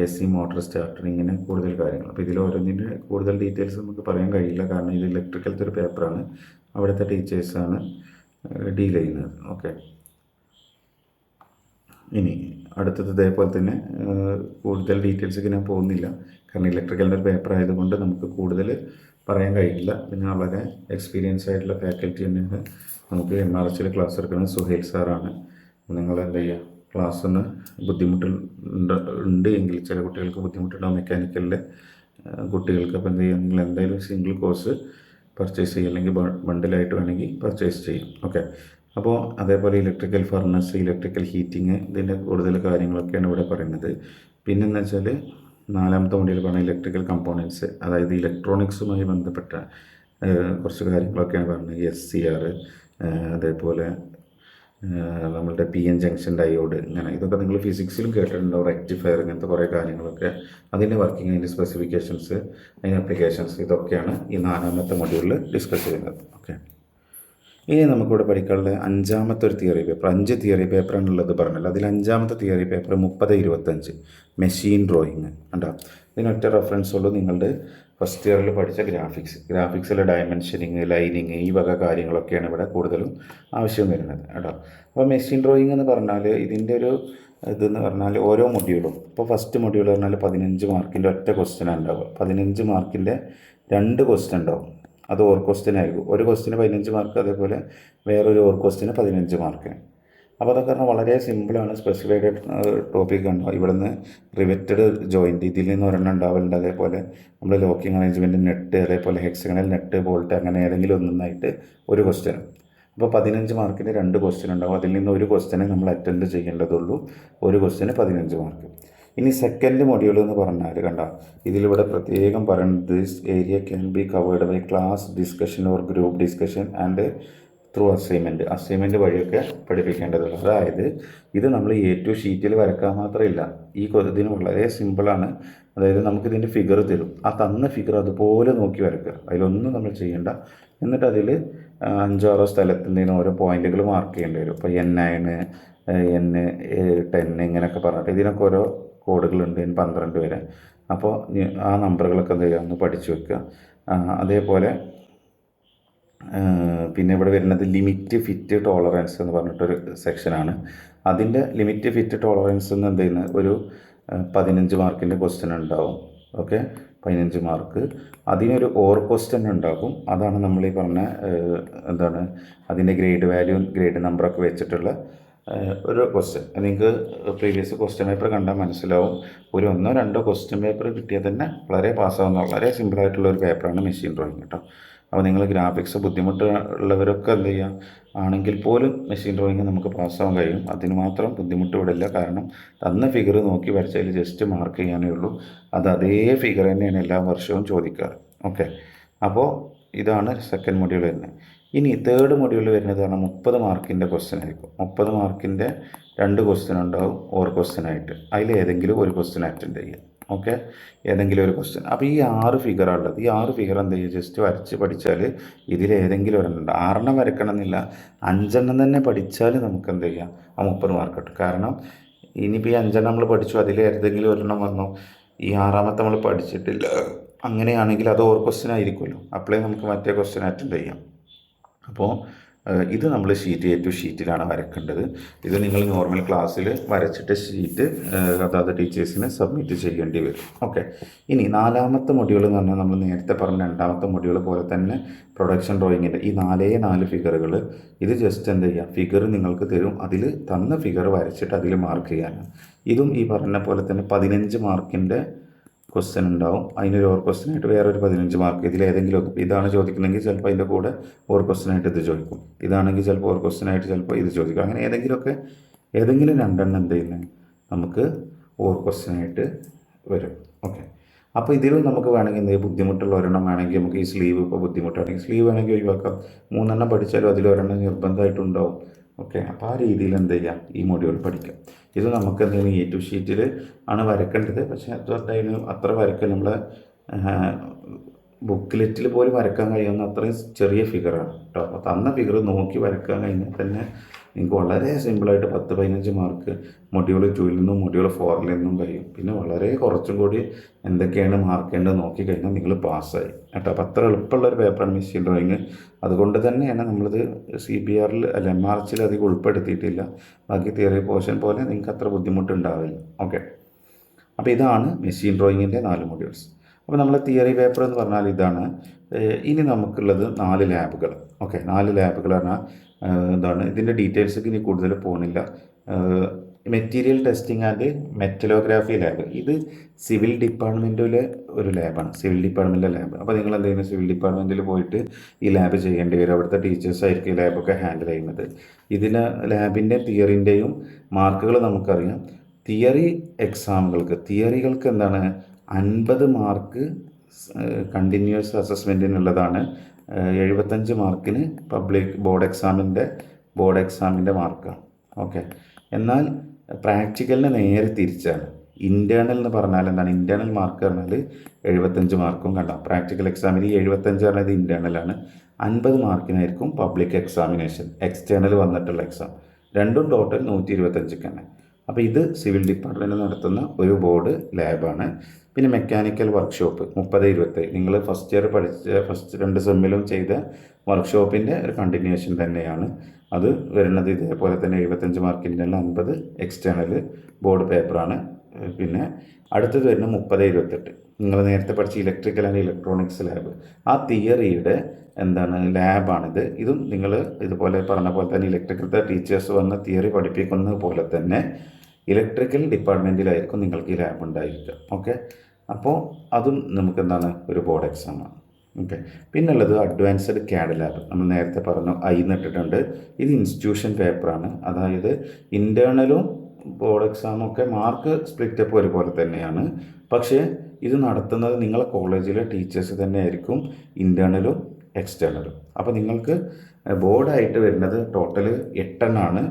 S1: A C motor starter ഇങ്ങനെ കൂടുതൽ കാര്യങ്ങൾ. അപ്പോൾ ഇതിൽ ഓരോന്നിന്റെ കൂടുതൽ ഡീറ്റെയിൽസ് നമുക്ക് പറയാൻ കഴിയില്ല. കാരണം ഇത് ഇലക്ട്രിക്കലത്തെ ഒരു പേപ്പറാണ് അവിടുത്തെ ടീച്ചേഴ്സാണ് ഡീൽ ചെയ്യുന്നത്. ഓക്കെ. ഇനി അടുത്തത് ഇതേപോലെ തന്നെ കൂടുതൽ ഡീറ്റെയിൽസ് ഞാൻ പോകുന്നില്ല. കാരണം ഇലക്ട്രിക്കലിന്റെ ഒരു പേപ്പർ ആയതുകൊണ്ട് നമുക്ക് കൂടുതൽ പറയാൻ കഴിയില്ല. പിന്നെ വളരെ എക്സ്പീരിയൻസ് ആയിട്ടുള്ള ഫാക്കൽറ്റി തന്നെയാണ് നമുക്ക് എം ആർ എച്ചിൽ ക്ലാസ് എടുക്കുന്നത് സുഹേൽ സാറാണ് നിങ്ങൾ എന്താ ചെയ്യുക ക്ലാസ് ഒന്ന് ബുദ്ധിമുട്ടുണ്ട് ഉണ്ട് എങ്കിൽ ചില കുട്ടികൾക്ക് ബുദ്ധിമുട്ടുണ്ടാകും മെക്കാനിക്കലിലെ കുട്ടികൾക്ക് അപ്പോൾ എന്ത് ചെയ്യുക നിങ്ങൾ എന്തായാലും സിംഗിൾ കോഴ്സ് പർച്ചേസ് ചെയ്യുക. അല്ലെങ്കിൽ ബണ്ടിലായിട്ട് വേണമെങ്കിൽ പർച്ചേസ് ചെയ്യും. ഓക്കെ അപ്പോൾ അതേപോലെ ഇലക്ട്രിക്കൽ ഫർണസ് ഇലക്ട്രിക്കൽ ഹീറ്റിങ് ഇതിന്റെ കൂടുതൽ കാര്യങ്ങളൊക്കെയാണ് ഇവിടെ പറയുന്നത്. പിന്നെന്ന് വെച്ചാൽ നാലാമത്തെ മൊഡ്യൂൾ പറഞ്ഞ ഇലക്ട്രിക്കൽ കമ്പോണൻസ് അതായത് ഇലക്ട്രോണിക്സുമായി ബന്ധപ്പെട്ട കുറച്ച് കാര്യങ്ങളൊക്കെയാണ് പറഞ്ഞത്. എസ് സി ആർ അതേപോലെ നമ്മളുടെ പി എൻ ജംഗ്ഷൻ ഡയോഡ് ഇങ്ങനെ ഇതൊക്കെ നിങ്ങൾ ഫിസിക്സിലും കേട്ടിട്ടുണ്ടാവും റെക്ടിഫയർ ഇങ്ങനത്തെ കുറേ കാര്യങ്ങളൊക്കെ. അതിന്റെ വർക്കിംഗ് അതിന്റെ സ്പെസിഫിക്കേഷൻസ് അതിന്റെ അപ്ലിക്കേഷൻസ് ഇതൊക്കെയാണ് ഈ നാലാമത്തെ മൊഡ്യൂളിൽ ഡിസ്കസ് ചെയ്യുന്നത്. ഓക്കെ ഇനി നമുക്കിവിടെ പഠിക്കാനുള്ള അഞ്ചാമത്തെ ഒരു തിയറി പേപ്പർ അഞ്ച് തിയറി പേപ്പറാണുള്ളത് പറഞ്ഞല്ലോ. അതിൽ അഞ്ചാമത്തെ തിയറി പേപ്പർ മുപ്പത് ഇരുപത്തഞ്ച്. മെഷീൻ ഡ്രോയിങ് ഉണ്ടോ ഇതിനൊറ്റ റെഫറൻസ് ഉള്ളൂ നിങ്ങളുടെ ഫസ്റ്റ് ഇയറിൽ പഠിച്ച ഗ്രാഫിക്സ് ഗ്രാഫിക്സിലെ ഡയമെൻഷനിങ് ലൈനിങ് ഈ വക കാര്യങ്ങളൊക്കെയാണ് ഇവിടെ കൂടുതലും ആവശ്യം വരുന്നത് കേട്ടോ. അപ്പോൾ മെഷീൻ ഡ്രോയിങ് എന്ന് പറഞ്ഞാൽ ഇതിന്റെ ഒരു ഇതെന്ന് പറഞ്ഞാൽ ഓരോ മൊഡ്യൂളും ഇപ്പോൾ ഫസ്റ്റ് മൊഡ്യൂൾ പറഞ്ഞാൽ പതിനഞ്ച് മാർക്കിന്റെ ഒറ്റ ക്വസ്റ്റ്യൻ ഉണ്ടാവുക. പതിനഞ്ച് മാർക്കിന്റെ രണ്ട് ക്വസ്റ്റ്യൻ ഉണ്ടാവും. അത് ഓർ ക്വസ്റ്റ്യൻ ആയിരിക്കും. ഒരു ക്വസ്റ്റിന് പതിനഞ്ച് മാർക്ക് അതേപോലെ വേറൊരു ഓർ ക്വസ്റ്റിന് പതിനഞ്ച് മാർക്ക് അപ്പോൾ അതൊക്കെ പറഞ്ഞാൽ വളരെ സിമ്പിളാണ്. സ്പെസിഫൈഡ് ടോപ്പിക് ഇവിടെ നിന്ന് റിവറ്റഡ് ജോയിന്റ് ഇതിൽ നിന്ന് ഒരെണ്ണം ഉണ്ടാവലുണ്ട്. അതേപോലെ നമ്മൾ ലോക്കിംഗ് അറേഞ്ച്മെന്റ് നെറ്റ് അതേപോലെ ഹെക്സഗണൽ നെറ്റ് ബോൾട്ട് അങ്ങനെ ഏതെങ്കിലും ഒന്നായിട്ട് ഒരു ക്വസ്റ്റ്യൻ അപ്പോൾ പതിനഞ്ച് മാർക്കിന് രണ്ട് ക്വസ്റ്റ്യൻ ഉണ്ടാവും. അതിൽ നിന്ന് ഒരു ക്വസ്റ്റ്യനെ നമ്മൾ അറ്റൻഡ് ചെയ്യേണ്ടതുള്ളൂ. ഒരു ക്വസ്റ്റ്യന് പതിനഞ്ച് മാർക്ക് ഇനി സെക്കൻഡ് മൊഡ്യൂൾ എന്ന് പറഞ്ഞാൽ കണ്ട? ഇതിലിവിടെ പ്രത്യേകം പറയുന്നത് this area can be covered by class discussion or group discussion and through assignment assignment വഴിയൊക്കെ പഠിപ്പിക്കേണ്ടതുള്ളത് അതായത് ഇത് നമ്മൾ എ ടു ഷീറ്റിൽ വരക്കാൻ മാത്രമില്ല. ഈ ഇതിന് വളരെ സിമ്പിളാണ് അതായത് നമുക്ക് നമുക്കിതിന്റെ ഫിഗർ തരും. ആ തന്ന ഫിഗർ അതുപോലെ നോക്കി വരക്കുക. അതിലൊന്നും നമ്മൾ ചെയ്യേണ്ട. എന്നിട്ട് അതിൽ അഞ്ചാറോ സ്ഥലത്തിന്റെയും ഓരോ പോയിന്റുകൾ മാർക്ക് ചെയ്യേണ്ടി വരും. ഇപ്പോൾ എൻ നയന് എൻ ടെൻ ഇങ്ങനെയൊക്കെ പറഞ്ഞിട്ട് ഇതിനൊക്കെ ഓരോ കോഡുകളുണ്ട്. എൻ പന്ത്രണ്ട് വരെ. അപ്പോൾ ആ നമ്പറുകളൊക്കെ എന്ത് ചെയ്യുക ഒന്ന് പഠിച്ചു വെക്കുക. അതേപോലെ പിന്നെ ഇവിടെ വരുന്നത് ലിമിറ്റ് ഫിറ്റ് ടോളറൻസ് എന്ന് പറഞ്ഞിട്ടൊരു സെക്ഷനാണ്. അതിന്റെ ലിമിറ്റ് ഫിറ്റ് ടോളറൻസ് എന്ന് എന്ത് ചെയ്യുന്നത്? ഒരു പതിനഞ്ച് മാർക്കിന്റെ ക്വസ്റ്റ്യൻ ഉണ്ടാവും. ഓക്കെ? പതിനഞ്ച് മാർക്ക്. അതിനൊരു ഓർ ക്വസ്റ്റ്യൻ ഉണ്ടാകും. അതാണ് നമ്മൾ ഈ പറഞ്ഞ എന്താണ് അതിന്റെ ഗ്രേഡ് വാല്യൂ ഗ്രേഡ് നമ്പറൊക്കെ വെച്ചിട്ടുള്ള ഒരു ക്വസ്റ്റ്യൻ. നിങ്ങൾക്ക് പ്രീവിയസ് ക്വസ്റ്റ്യൻ പേപ്പർ കണ്ടാൽ മനസ്സിലാവും. ഒരു ഒന്നോ രണ്ടോ ക്വസ്റ്റ്യൻ പേപ്പർ കിട്ടിയാൽ തന്നെ വളരെ പാസ്സാവുന്ന വളരെ സിമ്പിളായിട്ടുള്ള ഒരു പേപ്പറാണ് മെഷീൻ ഡ്രോയിങ് കേട്ടോ. അപ്പോൾ നിങ്ങൾ ഗ്രാഫിക്സ് ബുദ്ധിമുട്ട് ഉള്ളവരൊക്കെ എന്ത് ചെയ്യുക ആണെങ്കിൽ പോലും മെഷീൻ ഡ്രോയിങ് നമുക്ക് പാസ്സാവാൻ കഴിയും. അതിന് മാത്രം ബുദ്ധിമുട്ട് വിടില്ല കാരണം തന്ന ഫിഗർ നോക്കി വരച്ചതിൽ ജസ്റ്റ് മാർക്ക് ചെയ്യാനേ ഉള്ളൂ. അത് അതേ ഫിഗർ തന്നെയാണ് എല്ലാ വർഷവും ചോദിക്കാറ്. ഓക്കെ അപ്പോൾ ഇതാണ് സെക്കൻഡ് മൊഡ്യൂൾ വരുന്നത് ഇനി തേർഡ് മൊഡ്യൂൾ വരുന്നത് പറഞ്ഞാൽ മുപ്പത് മാർക്കിന്റെ ക്വസ്റ്റ്യൻ ആയിരിക്കും. മുപ്പത് മാർക്കിന്റെ രണ്ട് ക്വസ്റ്റ്യൻ ഉണ്ടാവും. ഓർ ക്വസ്റ്റ്യൻ ആയിട്ട്. അതിൽ ഏതെങ്കിലും ഒരു ക്വസ്റ്റ്യൻ അറ്റൻഡ് ചെയ്യുക ഓക്കെ? ഏതെങ്കിലും ഒരു ക്വസ്റ്റ്യൻ അപ്പോൾ ഈ ആറ് ഫിഗറാണ് ഈ ആറ് ഫിഗർ എന്ത് ചെയ്യുക ജസ്റ്റ് വരച്ച് പഠിച്ചാൽ ഇതിൽ ഏതെങ്കിലും ഒരെണ്ണം ഉണ്ട്. ആറെണ്ണം വരക്കണം എന്നില്ല അഞ്ചെണ്ണം തന്നെ പഠിച്ചാൽ നമുക്ക് എന്ത് ചെയ്യാം? ആ മുപ്പത് മാർക്ക് കിട്ടും. കാരണം ഇനിയിപ്പോൾ ഈ അഞ്ചെണ്ണം നമ്മൾ പഠിച്ചു. അതിൽ ഏതെങ്കിലും ഒരെണ്ണം വന്നു. ഈ ആറാമത്തെ നമ്മൾ പഠിച്ചിട്ടില്ല. അങ്ങനെയാണെങ്കിൽ അത് ഓർ ക്വസ്റ്റ്യൻ ആയിരിക്കുമല്ലോ. അപ്പോഴേ നമുക്ക് മറ്റേ ക്വസ്റ്റ്യൻ അറ്റൻഡ് ചെയ്യാം. അപ്പോൾ ഇത് നമ്മൾ ഷീറ്റ് എ ടു ഷീറ്റിലാണ് വരക്കേണ്ടത്. ഇത് നിങ്ങൾ നോർമൽ ക്ലാസ്സിൽ വരച്ചിട്ട് ഷീറ്റ് അതാത് ടീച്ചേഴ്സിന് സബ്മിറ്റ് ചെയ്യേണ്ടി വരും. ഓക്കെ ഇനി നാലാമത്തെ മൊഡ്യൂൾ എന്ന് പറഞ്ഞാൽ നമ്മൾ നേരത്തെ പറഞ്ഞ രണ്ടാമത്തെ മൊഡ്യൂൾ പോലെ തന്നെ പ്രൊഡക്ഷൻ ഡ്രോയിങ്ങിന്റെ ഈ നാലേ നാല് ഫിഗറുകൾ ഇത് ജസ്റ്റ് എന്ത് ചെയ്യുക ഫിഗർ നിങ്ങൾക്ക് തരും. അതിൽ തന്ന ഫിഗർ വരച്ചിട്ട് അതിൽ മാർക്ക് ചെയ്യാനാണ് ഇതും ഈ പറഞ്ഞ പോലെ തന്നെ പതിനഞ്ച് മാർക്കിന്റെ ക്വസ്റ്റ്യൻ ഉണ്ടാവും. അതിനൊരു ഓർ ക്വസ്റ്റ്യൻ ആയിട്ട് വേറെ ഒരു പതിനഞ്ച് മാർക്ക് ഇതിൽ ഏതെങ്കിലും ഇതാണ് ചോദിക്കുന്നതെങ്കിൽ ചിലപ്പോൾ അതിന്റെ കൂടെ ഓർ ക്വസ്റ്റ്യൻ ആയിട്ട് ഇത് ചോദിക്കും. ഇതാണെങ്കിൽ ചിലപ്പോൾ ഓർ ക്വസ്റ്റ്യൻ ആയിട്ട് ചിലപ്പോൾ ഇത് ചോദിക്കും. അങ്ങനെ ഏതെങ്കിലുമൊക്കെ ഏതെങ്കിലും രണ്ടെണ്ണം എന്ത് ചെയ്യുന്നത് നമുക്ക് ഓർ ക്വസ്റ്റ്യൻ ആയിട്ട് വരും. ഓക്കെ അപ്പോൾ ഇതിലും നമുക്ക് വേണമെങ്കിൽ എന്തെങ്കിലും ബുദ്ധിമുട്ടുള്ള ഒരെണ്ണം വേണമെങ്കിൽ നമുക്ക് ഈ സ്ലീവ് ഇപ്പോൾ ബുദ്ധിമുട്ടാണെങ്കിൽ സ്ലീവ് വേണമെങ്കിൽ ഒഴിവാക്കാം. മൂന്നെണ്ണം പഠിച്ചാലും അതിൽ ഒരെണ്ണം നിർബന്ധമായിട്ടുണ്ടാവും. ഓക്കെ അപ്പോൾ ആ രീതിയിൽ എന്ത് ചെയ്യുക ഈ മൊഡ്യൂൾ പഠിക്കാം. ഇത് നമുക്ക് എന്തെങ്കിലും എ ടു ഷീറ്റിൽ ആണ് വരക്കേണ്ടത്. പക്ഷേ അത് അതിന് അത്ര വരക്കൽ നമ്മൾ ബുക്ക്ലെറ്റിൽ പോലും വരക്കാൻ കഴിയുന്ന അത്രയും ചെറിയ ഫിഗറാണ് കേട്ടോ അപ്പോൾ തന്ന ഫിഗർ നോക്കി വരക്കാൻ കഴിഞ്ഞാൽ തന്നെ നിങ്ങൾക്ക് വളരെ സിമ്പിളായിട്ട് പത്ത് പതിനഞ്ച് മാർക്ക് മൊഡ്യൂൾ ടൂവിൽ നിന്നും മൊഡ്യൂൾ ഫോറിൽ നിന്നും കഴിയും. പിന്നെ വളരെ കുറച്ചും കൂടി എന്തൊക്കെയാണ് മാർക്ക് നോക്കി കഴിഞ്ഞാൽ നിങ്ങൾ പാസ്സായി കേട്ടോ? അപ്പം അത്ര എളുപ്പമുള്ള ഒരു പേപ്പറാണ് മെഷീൻ ഡ്രോയിങ് അതുകൊണ്ട് തന്നെയാണ് നമ്മളിത് സി ബി ആറിൽ അല്ല എം ആർ എച്ചിൽ അധികം ഉൾപ്പെടുത്തിയിട്ടില്ല. ബാക്കി തിയറി പോർഷൻ പോലെ നിങ്ങൾക്ക് അത്ര ബുദ്ധിമുട്ടുണ്ടാവില്ല. ഓക്കെ അപ്പോൾ ഇതാണ് മെഷീൻ ഡ്രോയിങ്ങിന്റെ നാല് മൊഡ്യൂൾസ് അപ്പോൾ നമ്മൾ തിയറി പേപ്പർ എന്ന് പറഞ്ഞാൽ ഇതാണ്. ഇനി നമുക്കുള്ളത് നാല് ലാബുകൾ ഓക്കെ നാല് ലാബുകൾ പറഞ്ഞാൽ എന്താണ് ഇതിന്റെ ഡീറ്റെയിൽസൊക്കെ ഇനി കൂടുതൽ പോകുന്നില്ല. Material testing and metallography lab ഇത് സിവിൽ ഡിപ്പാർട്ട്മെന്റിലെ ഒരു ലാബാണ് സിവിൽ ഡിപ്പാർട്ട്മെന്റിലെ ലാബ് അപ്പോൾ നിങ്ങൾ എന്തെങ്കിലും സിവിൽ ഡിപ്പാർട്ട്മെന്റിൽ പോയിട്ട് ഈ ലാബ് ചെയ്യേണ്ടി വരും. അവിടുത്തെ ടീച്ചേഴ്സ് ആയിരിക്കും ഈ ലാബൊക്കെ ഹാൻഡിൽ ചെയ്യുന്നത്. ഇതിന് ലാബിന്റെ തിയറിന്റെയും മാർക്കുകൾ നമുക്കറിയാം. തിയറി എക്സാമുകൾക്ക് തിയറികൾക്ക് എന്താണ്? അൻപത് മാർക്ക് കണ്ടിന്യൂസ് അസസ്മെന്റിനുള്ളതാണ് എഴുപത്തഞ്ച് മാർക്കിന് പബ്ലിക് ബോർഡ് എക്സാമിന്റെ ബോർഡ് എക്സാമിന്റെ മാർക്കാണ് ഓക്കെ എന്നാൽ പ്രാക്ടിക്കലിന് നേരെ തിരിച്ചാണ്. ഇന്റേർണൽ എന്ന് പറഞ്ഞാൽ എന്താണ്? ഇന്റേർണൽ മാർക്ക് പറഞ്ഞാൽ എഴുപത്തഞ്ച് മാർക്കും കണ്ട. പ്രാക്ടിക്കൽ എക്സാമിന് ഈ എഴുപത്തഞ്ച് പറഞ്ഞത് ഇന്റേർണലാണ് അൻപത് മാർക്കിനായിരിക്കും പബ്ലിക് എക്സാമിനേഷൻ എക്സ്റ്റേണൽ വന്നിട്ടുള്ള എക്സാം രണ്ടും ടോട്ടൽ നൂറ്റി ഇരുപത്തഞ്ചൊക്കെയാണ് അപ്പോൾ ഇത് സിവിൽ ഡിപ്പാർട്ട്മെന്റ് നടത്തുന്ന ഒരു ബോർഡ് ലാബാണ്. പിന്നെ മെക്കാനിക്കൽ വർക്ക്ഷോപ്പ് മുപ്പത് ഇരുപത്തി നിങ്ങൾ ഫസ്റ്റ് ഇയർ പഠിച്ച ഫസ്റ്റ് രണ്ട് സെമ്മിലും ചെയ്ത വർക്ക്ഷോപ്പിന്റെ ഒരു കണ്ടിന്യൂഷൻ തന്നെയാണ്. അത് വരുന്നത് ഇതേപോലെ തന്നെ എഴുപത്തഞ്ച് മാർക്കിന്റെ അൻപത് എക്സ്റ്റേണൽ ബോർഡ് പേപ്പറാണ് പിന്നെ അടുത്തത് വരുന്ന മുപ്പത് ഇരുപത്തെട്ട്. നിങ്ങൾ നേരത്തെ പഠിച്ച ഇലക്ട്രിക്കൽ ആൻഡ് ഇലക്ട്രോണിക്സ് ലാബ് ആ തിയറിയുടെ എന്താണ് ലാബാണിത് ഇതും നിങ്ങൾ ഇതുപോലെ പറഞ്ഞ പോലെ തന്നെ ഇലക്ട്രിക്കൽ ടീച്ചേഴ്സ് വന്ന് തിയറി പഠിപ്പിക്കുന്നത് പോലെ തന്നെ ഇലക്ട്രിക്കൽ ഡിപ്പാർട്ട്മെന്റിലായിരിക്കും നിങ്ങൾക്ക് ഈ ലാബ് ഉണ്ടായിരിക്കുക. ഓക്കെ? അപ്പോൾ അതും നമുക്ക് എന്താണ് ഒരു ബോർഡ് എക്സാമാണ് ഓക്കെ? പിന്നുള്ളത് അഡ്വാൻസ്ഡ് ക്യാഡ് ലാബ്. നമ്മൾ നേരത്തെ പറഞ്ഞു ഐ നിട്ടിട്ടുണ്ട് ഇത് ഇൻസ്റ്റിറ്റ്യൂഷൻ പേപ്പറാണ്. അതായത് ഇന്റേർണലും ബോർഡ് എക്സാമും ഒക്കെ മാർക്ക് സ്പ്ലിറ്റ് അപ്പ് ഒരുപോലെ തന്നെയാണ്. പക്ഷേ ഇത് നടത്തുന്നത് നിങ്ങളെ കോളേജിലെ ടീച്ചേഴ്സ് തന്നെയായിരിക്കും ഇന്റേർണലും എക്സ്റ്റേണലും. അപ്പോൾ നിങ്ങൾക്ക് ബോർഡായിട്ട് വരുന്നത് ടോട്ടൽ എട്ടെണ്ണാണ്.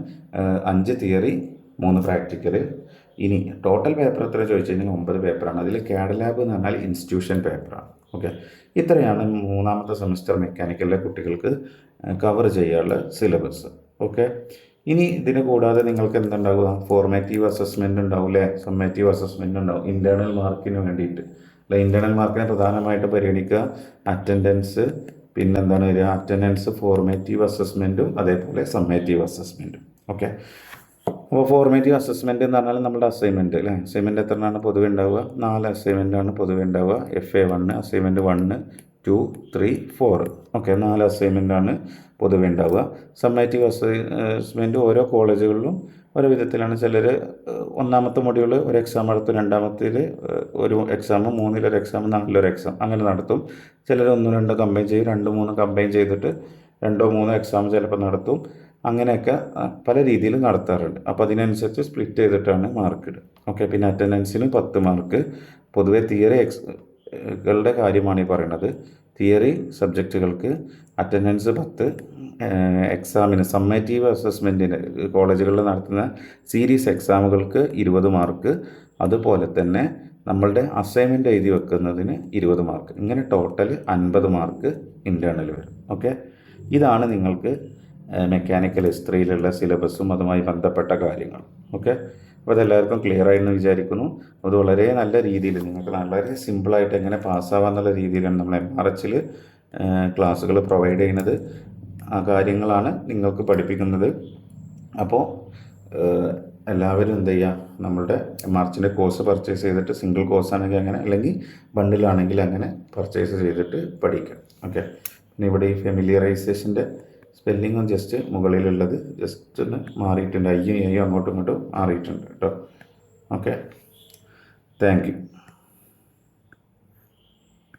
S1: അഞ്ച് തിയറി മൂന്ന് പ്രാക്ടിക്കൽ ഇനി ടോട്ടൽ പേപ്പർ എത്ര ചോദിച്ചു കഴിഞ്ഞാൽ ഒമ്പത് പേപ്പറാണ് അതിൽ കാഡലാബ് എന്ന് പറഞ്ഞാൽ ഇൻസ്റ്റിറ്റ്യൂഷൻ പേപ്പറാണ് ഓക്കെ ഇത്രയാണ് മൂന്നാമത്തെ സെമിസ്റ്റർ മെക്കാനിക്കലിലെ കുട്ടികൾക്ക് കവർ ചെയ്യാനുള്ള സിലബസ് ഓക്കെ ഇനി ഇതിന് കൂടാതെ നിങ്ങൾക്ക് എന്തുണ്ടാവുക? ഫോർമാറ്റീവ് അസസ്മെന്റ് ഉണ്ടാവും അല്ലേ സമ്മേറ്റീവ് അസസ്മെന്റ് ഉണ്ടാവും. ഇന്റേർണൽ മാർക്കിന് വേണ്ടിയിട്ട്. അല്ല? ഇന്റേർണൽ മാർക്കിനെ പ്രധാനമായിട്ട് പരിഗണിക്കുക. അറ്റൻഡൻസ് പിന്നെന്താണ് വരിക? അറ്റൻഡൻസ് ഫോർമേറ്റീവ് അസസ്മെന്റും അതേപോലെ സമ്മേറ്റീവ് അസസ്മെന്റും ഓക്കെ അപ്പോൾ ഫോർമേറ്റീവ് അസസ്മെന്റ് എന്ന് പറഞ്ഞാൽ നമ്മുടെ അസൈൻമെന്റ് അല്ലേ? അസൈൻമെന്റ് എത്രയാണ് പൊതുവെ ഉണ്ടാവുക? നാല് അസൈൻമെന്റാണ് പൊതുവെ ഉണ്ടാവുക. F A one assignment one two three four okay നാല് അസൈൻമെന്റാണ് പൊതുവെ ഉണ്ടാവുക. സമ്മേറ്റീവ് അസൈൻമെന്റ് ഓരോ കോളേജുകളിലും ഓരോ വിധത്തിലാണ്. ചിലർ ഒന്നാമത്തെ മൊഡ്യൂൾ ഒരു എക്സാം നടത്തും രണ്ടാമത്തിൽ ഒരു എക്സാം മൂന്നിലൊരു എക്സാം നാലിലൊരു എക്സാം അങ്ങനെ നടത്തും. ചിലർ ഒന്നും രണ്ടോ കമ്പൈൻ ചെയ്യും രണ്ട് മൂന്ന് കമ്പൈൻ ചെയ്തിട്ട് രണ്ടോ മൂന്നോ എക്സാം ചിലപ്പോൾ നടത്തും. അങ്ങനെയൊക്കെ പല രീതിയിൽ നടത്താറുണ്ട്. അപ്പോൾ അതിനനുസരിച്ച് സ്പ്ലിറ്റ് ചെയ്തിട്ടാണ് മാർക്ക് ഇടുക. ഓക്കെ പിന്നെ അറ്റൻഡൻസിന് പത്ത് മാർക്ക് പൊതുവേ തിയറി എക്സ് കളുടെ കാര്യമാണ് ഈ പറയുന്നത്. തിയറി സബ്ജക്റ്റുകൾക്ക് അറ്റൻഡൻസ് പത്ത് എക്സാമിന് സമ്മേറ്റീവ് അസസ്മെന്റിന് കോളേജുകളിൽ നടത്തുന്ന സീരീസ് എക്സാമുകൾക്ക് ഇരുപത് മാർക്ക് അതുപോലെ തന്നെ നമ്മളുടെ അസൈൻമെന്റ് എഴുതി വെക്കുന്നതിന് ഇരുപത് മാർക്ക് ഇങ്ങനെ ടോട്ടൽ അൻപത് മാർക്ക് ഇന്റേർണൽ വരും. ഓക്കെ ഇതാണ് നിങ്ങൾക്ക് മെക്കാനിക്കൽ ഹിസ്റ്ററിയിലുള്ള സിലബസും അതുമായി ബന്ധപ്പെട്ട കാര്യങ്ങൾ ഓക്കെ അപ്പോൾ അതെല്ലാവർക്കും ക്ലിയർ ആയെന്ന് വിചാരിക്കുന്നു. അത് വളരെ നല്ല രീതിയിൽ നിങ്ങൾക്ക് വളരെ സിമ്പിളായിട്ട് എങ്ങനെ പാസ്സാവാന്നുള്ള രീതിയിലാണ് നമ്മൾ എം ആർ എച്ചിൽ ക്ലാസ്സുകൾ പ്രൊവൈഡ് ചെയ്യുന്നത്. ആ കാര്യങ്ങളാണ് നിങ്ങൾക്ക് പഠിപ്പിക്കുന്നത്. അപ്പോൾ എല്ലാവരും എന്ത് ചെയ്യുക നമ്മളുടെ എം ആർച്ചിന്റെ കോഴ്സ് പർച്ചേസ് ചെയ്തിട്ട് സിംഗിൾ കോഴ്സ് ആണെങ്കിൽ അങ്ങനെ അല്ലെങ്കിൽ ബണ്ടിലാണെങ്കിൽ അങ്ങനെ പർച്ചേസ് ചെയ്തിട്ട് പഠിക്കാം. ഓക്കെ പിന്നെ ഇവിടെ ഈ ഫെമിലിയറൈസേഷന്റെ സ്പെല്ലിങ്ങും ജസ്റ്റ് മുകളിലുള്ളത് ജസ്റ്റ് ഒന്ന് മാറിയിട്ടുണ്ട്. അയ്യും അയ്യും അങ്ങോട്ടും ഇങ്ങോട്ടും മാറിയിട്ടുണ്ട് കേട്ടോ ഓക്കെ താങ്ക് യു